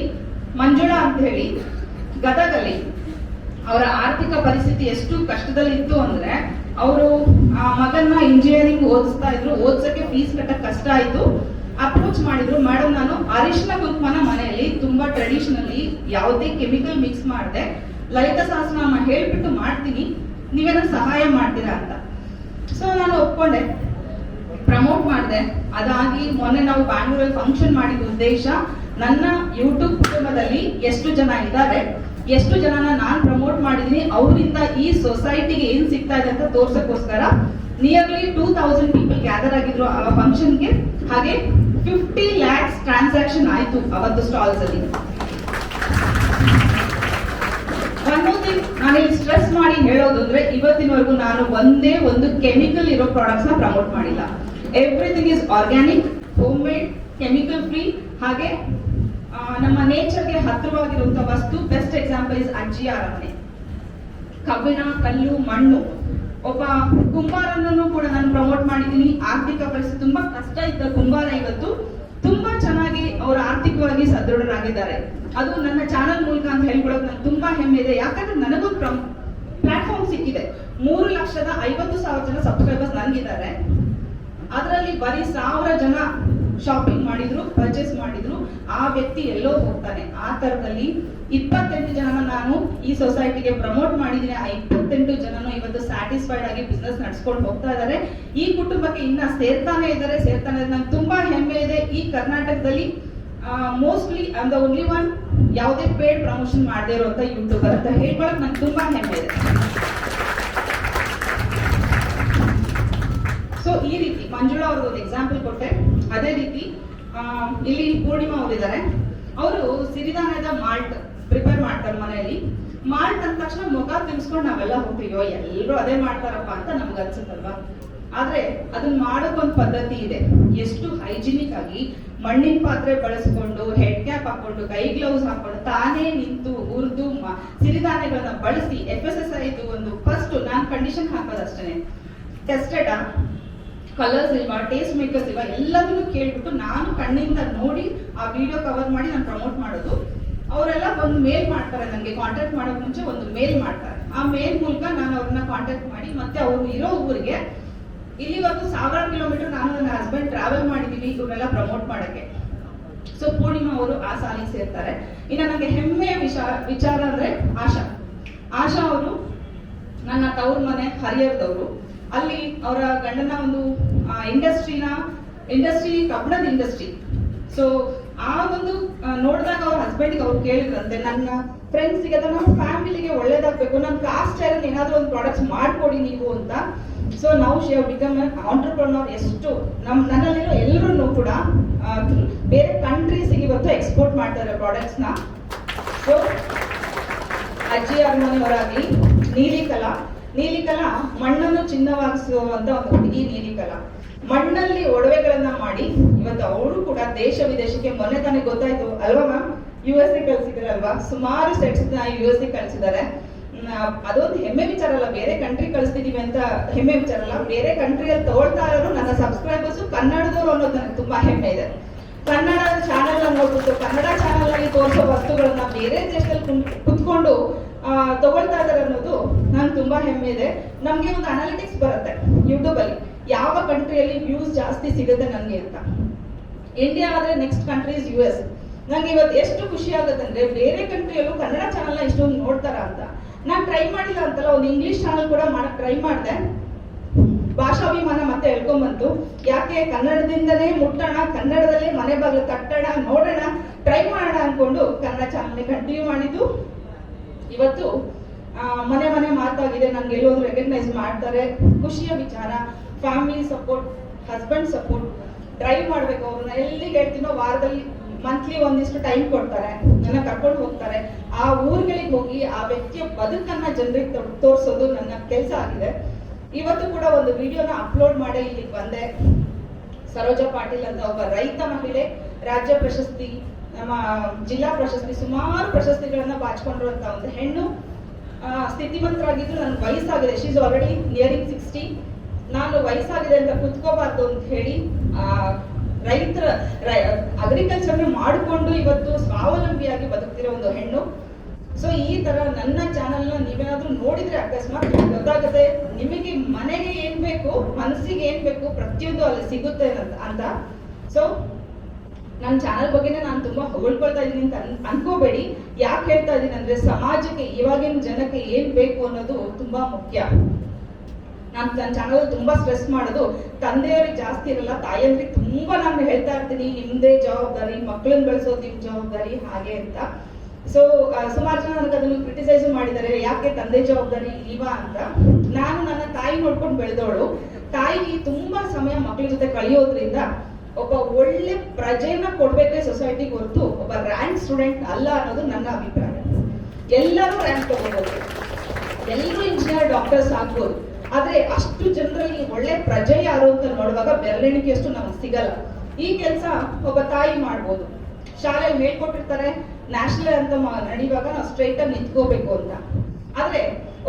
ಮಂಜುಳಾ ಅಂತ ಹೇಳಿ, ಗದಗಲ್ಲಿ ಅವರ ಆರ್ಥಿಕ ಪರಿಸ್ಥಿತಿ ಎಷ್ಟು ಕಷ್ಟದಲ್ಲಿತ್ತು ಅಂದ್ರೆ, ಅವರು ಆ ಮಗನ ಇಂಜಿನಿಯರಿಂಗ್ ಓದಿಸ್ತಾ ಇದ್ರು. ಓದ್ಸಕ್ಕೆ ಫೀಸ್ ಕಟ್ಟಕ್ ಕಷ್ಟ ಆಯ್ತು. ಅಪ್ರೋಚ್ ಮಾಡಿದ್ರು. ಮೇಡಮ್ ನಾನು ಅರಿಶಿನ ಕುಂಕುಮನ ಮನೆಯಲ್ಲಿ ತುಂಬಾ ಟ್ರೆಡಿಷನಲಿ ಯಾವುದೇ ಕೆಮಿಕಲ್ ಮಿಕ್ಸ್ ಮಾಡದೆ. ಲಲಿತ ಸಹಸ್ರನಾಮ ಹೇಳ್ಬಿಟ್ಟು ಮಾಡ್ತೀನಿ. ನೀವೇನ ಸಹಾಯ ಮಾಡ್ತೀರಾ ಅಂತ. ಸೊ ನಾನು ಒಪ್ಕೊಂಡೆ. ಪ್ರಮೋಟ್ ಮಾಡಿದೆ. ಅದಾಗಿ ಮೊನ್ನೆ ನಾವು ಬ್ಯಾಂಗ್ಳೂರಲ್ಲಿ ಫಂಕ್ಷನ್ ಮಾಡಿದ ಉದ್ದೇಶ ನನ್ನ ಯೂಟ್ಯೂಬ್ ಕುಟುಂಬದಲ್ಲಿ ಎಷ್ಟು ಜನ ಇದ್ದಾರೆ, ಎಷ್ಟು ಜನನ ನಾನು ಪ್ರಮೋಟ್ ಮಾಡಿದೀನಿ, ಅವರಿಂದ ಈ ಸೊಸೈಟಿಗೆ ಏನ್ ಸಿಗ್ತಾ ಇದೆ ಅಂತ ತೋರ್ಸಕ್ಕೋಸ್ಕರ nearly two thousand people gather ಆಗಿದ್ರು ಆ ಫಂಕ್ಷನ್ಗೆ ಹಾಗೆ ಫಿಫ್ಟಿ ಲ್ಯಾಕ್ಸ್ ಟ್ರಾನ್ಸಾಕ್ಷನ್ ಆಯ್ತು ಅವತ್ತು ಸ್ಟಾಲ್ಸ್ ನಾನು ಇಲ್ಲಿ ಸ್ಟ್ರೆಸ್ ಮಾಡಿ ಹೇಳೋದಂದ್ರೆ ಇವತ್ತಿನವರೆಗೂ ನಾನು ಒಂದೇ ಒಂದು ಕೆಮಿಕಲ್ ಇರೋ ಪ್ರಾಡಕ್ಟ್ಸ್ನ ಪ್ರಮೋಟ್ ಮಾಡಿಲ್ಲ. Everything is organic home made chemical free ಹಾಗೆ ನಮ್ಮ ನೇಚರ್ಗೆ ಹತ್ತಿರವಾಗಿರುವಂತಹ ವಸ್ತು ಬೆಸ್ಟ್ ಎಕ್ಸಾಂಪಲ್ ಇಸ್ ಅಜ್ಜಿ ಅರಮನೆ ಕಬ್ಬಿಣ, ಕಲ್ಲು, ಮಣ್ಣು. ಒಬ್ಬ ಕುಂಬಾರನನ್ನು ಕೂಡ ನಾನು ಪ್ರಮೋಟ್ ಮಾಡಿದ್ದೀನಿ. ಆರ್ಥಿಕ ಪರಿಸ್ಥಿತಿ ತುಂಬಾ ಕಷ್ಟ ಇದ್ದ ಕುಂಬಾರ ಇವತ್ತು. ತುಂಬಾ ಚೆನ್ನಾಗಿ ಅವರು ಆರ್ಥಿಕವಾಗಿ ಸದೃಢರಾಗಿದ್ದಾರೆ. ಅದು ನನ್ನ ಚಾನಲ್ ಮೂಲಕ ಅಂತ ಹೇಳ್ಕೊಳಕ್ ನಂಗೆ ತುಂಬಾ ಹೆಮ್ಮೆ ಇದೆ. ಯಾಕಂದ್ರೆ ನನಗೊಂದು ಪ್ಲಾಟ್ಫಾರ್ಮ್ ಸಿಕ್ಕಿದೆ. ಮೂರು ಲಕ್ಷದ ಐವತ್ತು ಸಾವಿರ ಜನ ಸಬ್ಸ್ಕ್ರೈಬರ್ಸ್ ನನಗಿದ್ದಾರೆ. ಅದರಲ್ಲಿ ಬರೀ ಸಾವಿರ ಜನ ಶಾಪಿಂಗ್ ಮಾಡಿದ್ರು ಪರ್ಚೇಸ್ ಮಾಡಿದ್ರು, ಆ ವ್ಯಕ್ತಿ ಎಲ್ಲೋ ಹೋಗ್ತಾನೆ. ಆ ತರದಲ್ಲಿ ಇಪ್ಪತ್ತೆಂಟು ಜನನ ನಾನು ಈ ಸೊಸೈಟಿಗೆ ಪ್ರಮೋಟ್ ಮಾಡಿದ್ದೀನಿ. ಆ ಇಪ್ಪತ್ತೆಂಟು ಜನನು ಇವತ್ತು ಸ್ಯಾಟಿಸ್ಫೈಡ್ ಆಗಿ ಬಿಸ್ನೆಸ್ ನಡ್ಸ್ಕೊಂಡು ಹೋಗ್ತಾ ಇದ್ದಾರೆ. ಈ ಕುಟುಂಬಕ್ಕೆ ಇನ್ನ ಸೇರ್ತಾನೆ ಇದ್ದಾರೆ, ಸೇರ್ತಾನೆ ನಂಗೆ ತುಂಬಾ ಹೆಮ್ಮೆ ಇದೆ. ಈ ಕರ್ನಾಟಕದಲ್ಲಿ mostly on the only one ಯಾವುದೇ ಪೇಡ್ ಪ್ರಮೋಷನ್ ಮಾಡದೇ ಇರುವಂತ ಯೂಟ್ಯೂಬರ್ ಅಂತ ಹೇಳ್ಕೊಳಕ್ ನಂಗೆ ತುಂಬಾ ಹೆಮ್ಮೆ ಇದೆ. ಸೊ ಈ ರೀತಿ ಮಂಜುಳಾ ಅವ್ರದ್ದು ಒಂದು ಎಕ್ಸಾಂಪಲ್ ಕೊಟ್ಟೆ. ಅದೇ ರೀತಿ ಇಲ್ಲಿ ಪೂರ್ಣಿಮಾ ಅವರಿದ್ದಾರೆ ಅವರು ಸಿರಿಧಾನ್ಯದ ಮಾಲ್ಟ್ ಪ್ರಿಪೇರ್ ಮಾಡ್ತಾರೆ ಮನೆಯಲ್ಲಿ. ಮಾಲ್ಟ್ ಅಂದ ತಕ್ಷಣ ಮುಖ ತಿನ್ಸ್ಕೊಂಡು ನಾವೆಲ್ಲ ಹೋಗ್ತೀವೋ. ಎಲ್ಲರೂ ಅದೇ ಮಾಡ್ತಾರಪ್ಪ ಅಂತ ನಮ್ಗೆ ಅನ್ಸುತ್ತಲ್ವಾ? ಆದ್ರೆ ಅದನ್ನ ಮಾಡೋಕ್ ಒಂದು ಪದ್ಧತಿ ಇದೆ. ಎಷ್ಟು ಹೈಜಿನಿಕ್ ಆಗಿ ಮಣ್ಣಿನ ಪಾತ್ರೆ ಬಳಸ್ಕೊಂಡು ಹೆಡ್ ಕ್ಯಾಪ್ ಹಾಕೊಂಡು, ಕೈ ಗ್ಲೌಸ್ ಹಾಕೊಂಡು ತಾನೇ ನಿಂತು ಹುರಿದು ಸಿರಿಧಾನ್ಯಗಳನ್ನ ಬಳಸಿ ಎಫ್ ಎಸ್ ಎಸ್ ಐದು ಒಂದು ಫಸ್ಟ್ ನಾನ್ ಕಂಡೀಷನ್ ಹಾಕೋದಷ್ಟೇ ಟೆಸ್ಟೆಡ್ ಕಲರ್ಸ್ ಇಲ್ವಾ ಟೇಸ್ಟ್ ಮೇಕರ್ಸ್ ಇಲ್ವಾ, ಎಲ್ಲದನ್ನು ಕೇಳ್ಬಿಟ್ಟು ನಾನು ಕಣ್ಣಿಂದ ನೋಡಿ ಆ ವಿಡಿಯೋ ಕವರ್ ಮಾಡಿ ನಾನು ಪ್ರಮೋಟ್ ಮಾಡೋದು. ಅವರೆಲ್ಲ ಒಂದು ಮೇಲ್ ಮಾಡ್ತಾರೆ ನನಗೆ ಕಾಂಟ್ಯಾಕ್ಟ್ ಮಾಡೋದ್ ಮುಂಚೆ ಒಂದು ಮೇಲ್ ಮಾಡ್ತಾರೆ. ಆ ಮೇಲ್ ಮೂಲಕ ನಾನು ಅವ್ರನ್ನ ಕಾಂಟ್ಯಾಕ್ಟ್ ಮಾಡಿ, ಮತ್ತೆ ಅವ್ರು ಇರೋ ಊರಿಗೆ, ಇಲ್ಲಿವರೆಗೂ ಸಾವಿರಾರು ಕಿಲೋಮೀಟರ್ ನಾನು ನನ್ನ ಹಸ್ಬೆಂಡ್ ಟ್ರಾವೆಲ್ ಮಾಡಿದೀವಿ ಇವ್ರನ್ನೆಲ್ಲ ಪ್ರಮೋಟ್ ಮಾಡಕ್ಕೆ. ಸೊ ಪೂರ್ಣಿಮಾ ಅವರು ಆ ಸಾಲಿಗೆ ಸೇರ್ತಾರೆ. ಇನ್ನು ನನಗೆ ಹೆಮ್ಮೆಯ ವಿಚಾರ ವಿಚಾರ ಅಂದ್ರೆ ಆಶಾ. ಆಶಾ ಅವರು ನನ್ನ ತವ್ರ ಮನೆ ಹರಿಹರದವರು. ಅಲ್ಲಿ ಅವರ ಗಂಡನ ಒಂದು ಇಂಡಸ್ಟ್ರಿನ ಇಂಡಸ್ಟ್ರಿ ಕಬ್ಬಣದ ಇಂಡಸ್ಟ್ರಿ ಸೊ ಆ ಒಂದು ನೋಡಿದಾಗ ಅವ್ರ ಹಸ್ಬೆಂಡ್ಗೆ ಅವ್ರು ಕೇಳಿದ್ರಂತೆ, ನನ್ನ ಫ್ರೆಂಡ್ಸ್ಗೆ ಅಥವಾ ನಮ್ಮ ಫ್ಯಾಮಿಲಿಗೆ ಒಳ್ಳೇದಾಗಬೇಕು. ನನ್ನ ಕಾಸ್ಟ್ ಅಲ್ಲಿ ಏನಾದರೂ ಒಂದು ಪ್ರಾಡಕ್ಟ್ಸ್ ಮಾಡ್ಕೊಡಿ ನೀವು ಅಂತ. ಸೊ ನಾವು ಶೇವ್ ಬಿಕಮ್ ಆಂಟರ್ಪ್ರನರ್ ಎಷ್ಟು. ನಮ್ಮ ನನ್ನಲ್ಲಿರೋ ಎಲ್ಲರೂ ಕೂಡ ಬೇರೆ ಕಂಟ್ರೀಸಿಗೆ ಇವತ್ತು ಎಕ್ಸ್ಪೋರ್ಟ್ ಮಾಡ್ತಾರೆ ಪ್ರಾಡಕ್ಟ್ಸ್ನ ಸೊ ಅಜ್ಜಿ ಅರಮನೆಯವರಾಗ್ಲಿ ನೀಲಿಕಲಾ ನೀಲಿಕಲಾ ಮಣ್ಣನ್ನು ಚಿನ್ನವಾಗಿಸುವಂತ ಒಂದು ಹುಡುಗಿ ನೀಲಿಕಲಾ. ಮಣ್ಣಲ್ಲಿ ಒಡವೆಗಳನ್ನ ಮಾಡಿ ಇವತ್ತು ಅವರು ಕೂಡ ದೇಶ ವಿದೇಶಕ್ಕೆ ಮೊನ್ನೆ ತಾನೇ ಗೊತ್ತಾಯ್ತು. ಅಲ್ವಾ ಮ್ಯಾಮ್? ಯು ಎಸ್ ಎ ಕಳ್ಸಿದಾರಲ್ವಾ ಸುಮಾರು ಸ್ಟೇಟ್ಸ್ ಯು ಎಸ್ ಎ ಕಳ್ಸಿದ್ದಾರೆ. ಅದೊಂದು ಹೆಮ್ಮೆ ವಿಚಾರ ಅಲ್ಲ, ಬೇರೆ ಕಂಟ್ರಿ ಕಳಿಸ್ತಿದೀವಿ ಅಂತ ಹೆಮ್ಮೆ ವಿಚಾರ ಅಲ್ಲ. ಬೇರೆ ಕಂಟ್ರಿಯಲ್ಲಿ ತಗೊಳ್ತಾ ಇರೋರು ನನ್ನ ಸಬ್ಸ್ಕ್ರೈಬರ್ಸ್ ಕನ್ನಡದವರು ಅನ್ನೋದು ನನಗೆ ತುಂಬಾ ಹೆಮ್ಮೆ ಇದೆ. ಕನ್ನಡ ಚಾನೆಲ್ ನೋಡ್ಬಿಟ್ಟು, ಕನ್ನಡ ಚಾನೆಲ್ ಅಲ್ಲಿ ತೋರಿಸೋ ವಸ್ತುಗಳನ್ನ ಬೇರೆ ದೇಶದಲ್ಲಿ ಕುತ್ಕೊಂಡು ತಗೊಳ್ತಾ ಇದಾರೆ ಅನ್ನೋದು ನಂಗೆ ತುಂಬಾ ಹೆಮ್ಮೆ ಇದೆ. ನಮ್ಗೆ ಒಂದು ಅನಾಲಿಟಿಕ್ಸ್ ಬರುತ್ತೆ ಯೂಟ್ಯೂಬ್ ಅಲ್ಲಿ. ಯಾವ ಕಂಟ್ರಿಯಲ್ಲಿ ವ್ಯೂಸ್ ಜಾಸ್ತಿ ಸಿಗುತ್ತೆ ನನಗೆ ಅಂತ. ಇಂಡಿಯಾ ಆದ್ರೆ next country is U S ನಂಗೆ ಇವತ್ತು ಎಷ್ಟು ಖುಷಿ ಆಗುತ್ತೆ ಅಂದ್ರೆ ಬೇರೆ ಕಂಟ್ರಿಯಲ್ಲೂ ಕನ್ನಡ ಚಾನಲ್ ಇಷ್ಟೊಂದು ನೋಡ್ತಾರ ಅಂತ. ನಾನು ಟ್ರೈ ಮಾಡಿಲ್ಲ ಅಂತಲ್ಲ, ಒಂದು ಇಂಗ್ಲಿಷ್ ಚಾನಲ್ ಕೂಡ ಮಾಡಕ್ ಟ್ರೈ ಮಾಡಿದೆ. ಭಾಷಾಭಿಮಾನ ಮತ್ತೆ ಹೇಳ್ಕೊಂಬಂತು ಯಾಕೆ? ಕನ್ನಡದಿಂದನೇ ಮುಟ್ಟೋಣ, ಕನ್ನಡದಲ್ಲೇ ಮನೆ ಬಾಗಿಲು ತಟ್ಟೋಣ, ನೋಡೋಣ ಟ್ರೈ ಮಾಡೋಣ ಅನ್ಕೊಂಡು ಕನ್ನಡ ಚಾನಲ್ ಕಂಟಿನ್ಯೂ ಮಾಡಿದ್ದು. ಇವತ್ತು ಮನೆ ಮನೆ ಮಾತಾಗಿದೆ ನನ್ಗೆ ಎಲ್ಲೋ ರೆಕಗ್ನೈಸ್ ಮಾಡ್ತಾರೆ. ಖುಷಿಯ ವಿಚಾರ family support husband support drive ಮಾಡ್ಬೇಕು ಅವ್ರನ್ನ. ಎಲ್ಲಿಗೆ ಹೇಳ್ತೀನೋ ವಾರದಲ್ಲಿ ಮಂತ್ಲಿ ಒಂದಿಷ್ಟು ಟೈಮ್ ಕೊಡ್ತಾರೆ. ನನ್ನ ಕರ್ಕೊಂಡು ಹೋಗ್ತಾರೆ. ಆ ಊರುಗಳಿಗೆ ಹೋಗಿ ಆ ವ್ಯಕ್ತಿಯ ಬದುಕನ್ನ ಜನರಿಗೆ ತೋರಿಸೋದು ನನ್ನ ಕೆಲಸ ಆಗಿದೆ. ಇವತ್ತು ಕೂಡ ಒಂದು ವಿಡಿಯೋನ ಅಪ್ಲೋಡ್ ಮಾಡಿ ಇಲ್ಲಿಗೆ ಬಂದೆ. ಸರೋಜಾ ಪಾಟೀಲ್ ಅಂತ ಒಬ್ಬ ರೈತ ಮಹಿಳೆ, ರಾಜ್ಯ ಪ್ರಶಸ್ತಿ ನಮ್ಮ ಜಿಲ್ಲಾ ಪ್ರಶಸ್ತಿ ಸುಮಾರು ಪ್ರಶಸ್ತಿಗಳನ್ನ ಬಾಚಿಕೊಂಡಿರುವಂತ ಒಂದು ಹೆಣ್ಣು ಸ್ಥಿತಿವಂತರಾಗಿದ್ದು ನನ್ನ ವಯಸ್ಸಾಗಿದೆ. ಇಸ್ ಆಲ್ರೆಡಿ ನಿಯರಿಂಗ್ ಸಿಕ್ಸ್ಟಿ ನಾನು ವಯಸ್ಸಾಗಿದೆ ಅಂತ ಕುತ್ಕೋಬಾರ್ದು ಅಂತ ಹೇಳಿ ಆ, ರೈತರ ಅಗ್ರಿಕಲ್ಚರ್ ಮಾಡಿಕೊಂಡು ಇವತ್ತು ಸ್ವಾವಲಂಬಿಯಾಗಿ ಬದುಕ್ತಿರೋ ಒಂದು ಹೆಣ್ಣು. ಸೊ ಈ ತರ ನನ್ನ ಚಾನೆಲ್ನ ನೀವೇನಾದ್ರೂ ನೋಡಿದ್ರೆ ಅಕಸ್ಮಾತ್ ಗೊತ್ತಾಗುತ್ತೆ. ನಿಮಗೆ ಮನೆಗೆ ಏನ್ ಬೇಕು ಮನಸ್ಸಿಗೆ ಏನ್ ಬೇಕು ಪ್ರತಿಯೊಂದು ಅಲ್ಲಿ ಸಿಗುತ್ತೆ ಅಂತ. ಸೊ ನನ್ನ ಚಾನಲ್ ಬಗ್ಗೆನೇ ನಾನು ತುಂಬಾ ಹೊಗಳ್ಕೊಳ್ತಾ ಇದ್ದೀನಿ ಅಂತ ಅನ್- ಅನ್ಕೋಬೇಡಿ. ಯಾಕೆ ಹೇಳ್ತಾ ಇದ್ದೀನಿ ಅಂದ್ರೆ ಸಮಾಜಕ್ಕೆ, ಇವಾಗಿನ ಜನಕ್ಕೆ ಏನ್ ಬೇಕು ಅನ್ನೋದು ತುಂಬಾ ಮುಖ್ಯ. ನಾನು ನನ್ನ ಚಾನಲ್ ತುಂಬಾ ಸ್ಟ್ರೆಸ್ ಮಾಡೋದು, ತಂದೆಯವ್ರಿಗೆ ಜಾಸ್ತಿ ಇರಲ್ಲ ತಾಯಿಯವ್ರಿಗೆ ತುಂಬಾ ನಾನು ಹೇಳ್ತಾ ಇರ್ತೀನಿ, ನಿಮ್ದೇ ಜವಾಬ್ದಾರಿ ಮಕ್ಕಳನ್ನ ಬೆಳೆಸೋದು ನಿಮ್ ಜವಾಬ್ದಾರಿ ಹಾಗೆ ಅಂತ. ಸೊ ಸುಮಾರು ಜನ ನನಗೆ ಅದನ್ನು ಕ್ರಿಟಿಸೈಸ್ ಮಾಡಿದ್ದಾರೆ, ಯಾಕೆ ತಂದೆ ಜವಾಬ್ದಾರಿ ಇಲ್ವಾ ಅಂತ. ನಾನು ನನ್ನ ತಾಯಿ ನೋಡ್ಕೊಂಡು ಬೆಳೆದವಳು ತಾಯಿ ತುಂಬಾ ಸಮಯ ಮಕ್ಕಳ ಜೊತೆ ಕಳೆಯೋದ್ರಿಂದ ಒಬ್ಬ ಒಳ್ಳೆ ಪ್ರಜೆಯನ್ನ ಕೊಡ್ಬೇಕೆ ಸೊಸೈಟಿಗೆ ಹೊರತು ಒಬ್ಬ ರ್ಯಾಂಕ್ ಸ್ಟೂಡೆಂಟ್ ಅಲ್ಲ ಅನ್ನೋದು ನನ್ನ ಅಭಿಪ್ರಾಯ. ಎಲ್ಲರೂ ರ್ಯಾಂಕ್ ತಗೋಬಹುದು ಎಲ್ಲರೂ ಇಂಜಿನಿಯರ್ ಡಾಕ್ಟರ್ಸ್ ಆಗ್ಬೋದು. ಆದ್ರೆ ಅಷ್ಟು ಜನರಲ್ಲಿ ಒಳ್ಳೆ ಪ್ರಜೆ ಯಾರು ಅಂತ ನೋಡುವಾಗ ಬೆರಳೆಣಿಕೆಯಷ್ಟು ನಮ್ಗೆ ಸಿಗಲ್ಲ. ಈ ಕೆಲಸ ಒಬ್ಬ ತಾಯಿ ಮಾಡ್ಬೋದು. ಶಾಲೆಯಲ್ಲಿ ಹೇಳ್ಕೊಟ್ಟಿರ್ತಾರೆ ನ್ಯಾಷನಲ್ ಅಂತ ನಡೆಯುವಾಗ ನಾವು ಸ್ಟ್ರೈಟ್ ಆಗಿ ನಿಂತ್ಕೋಬೇಕು ಅಂತ. ಆದ್ರೆ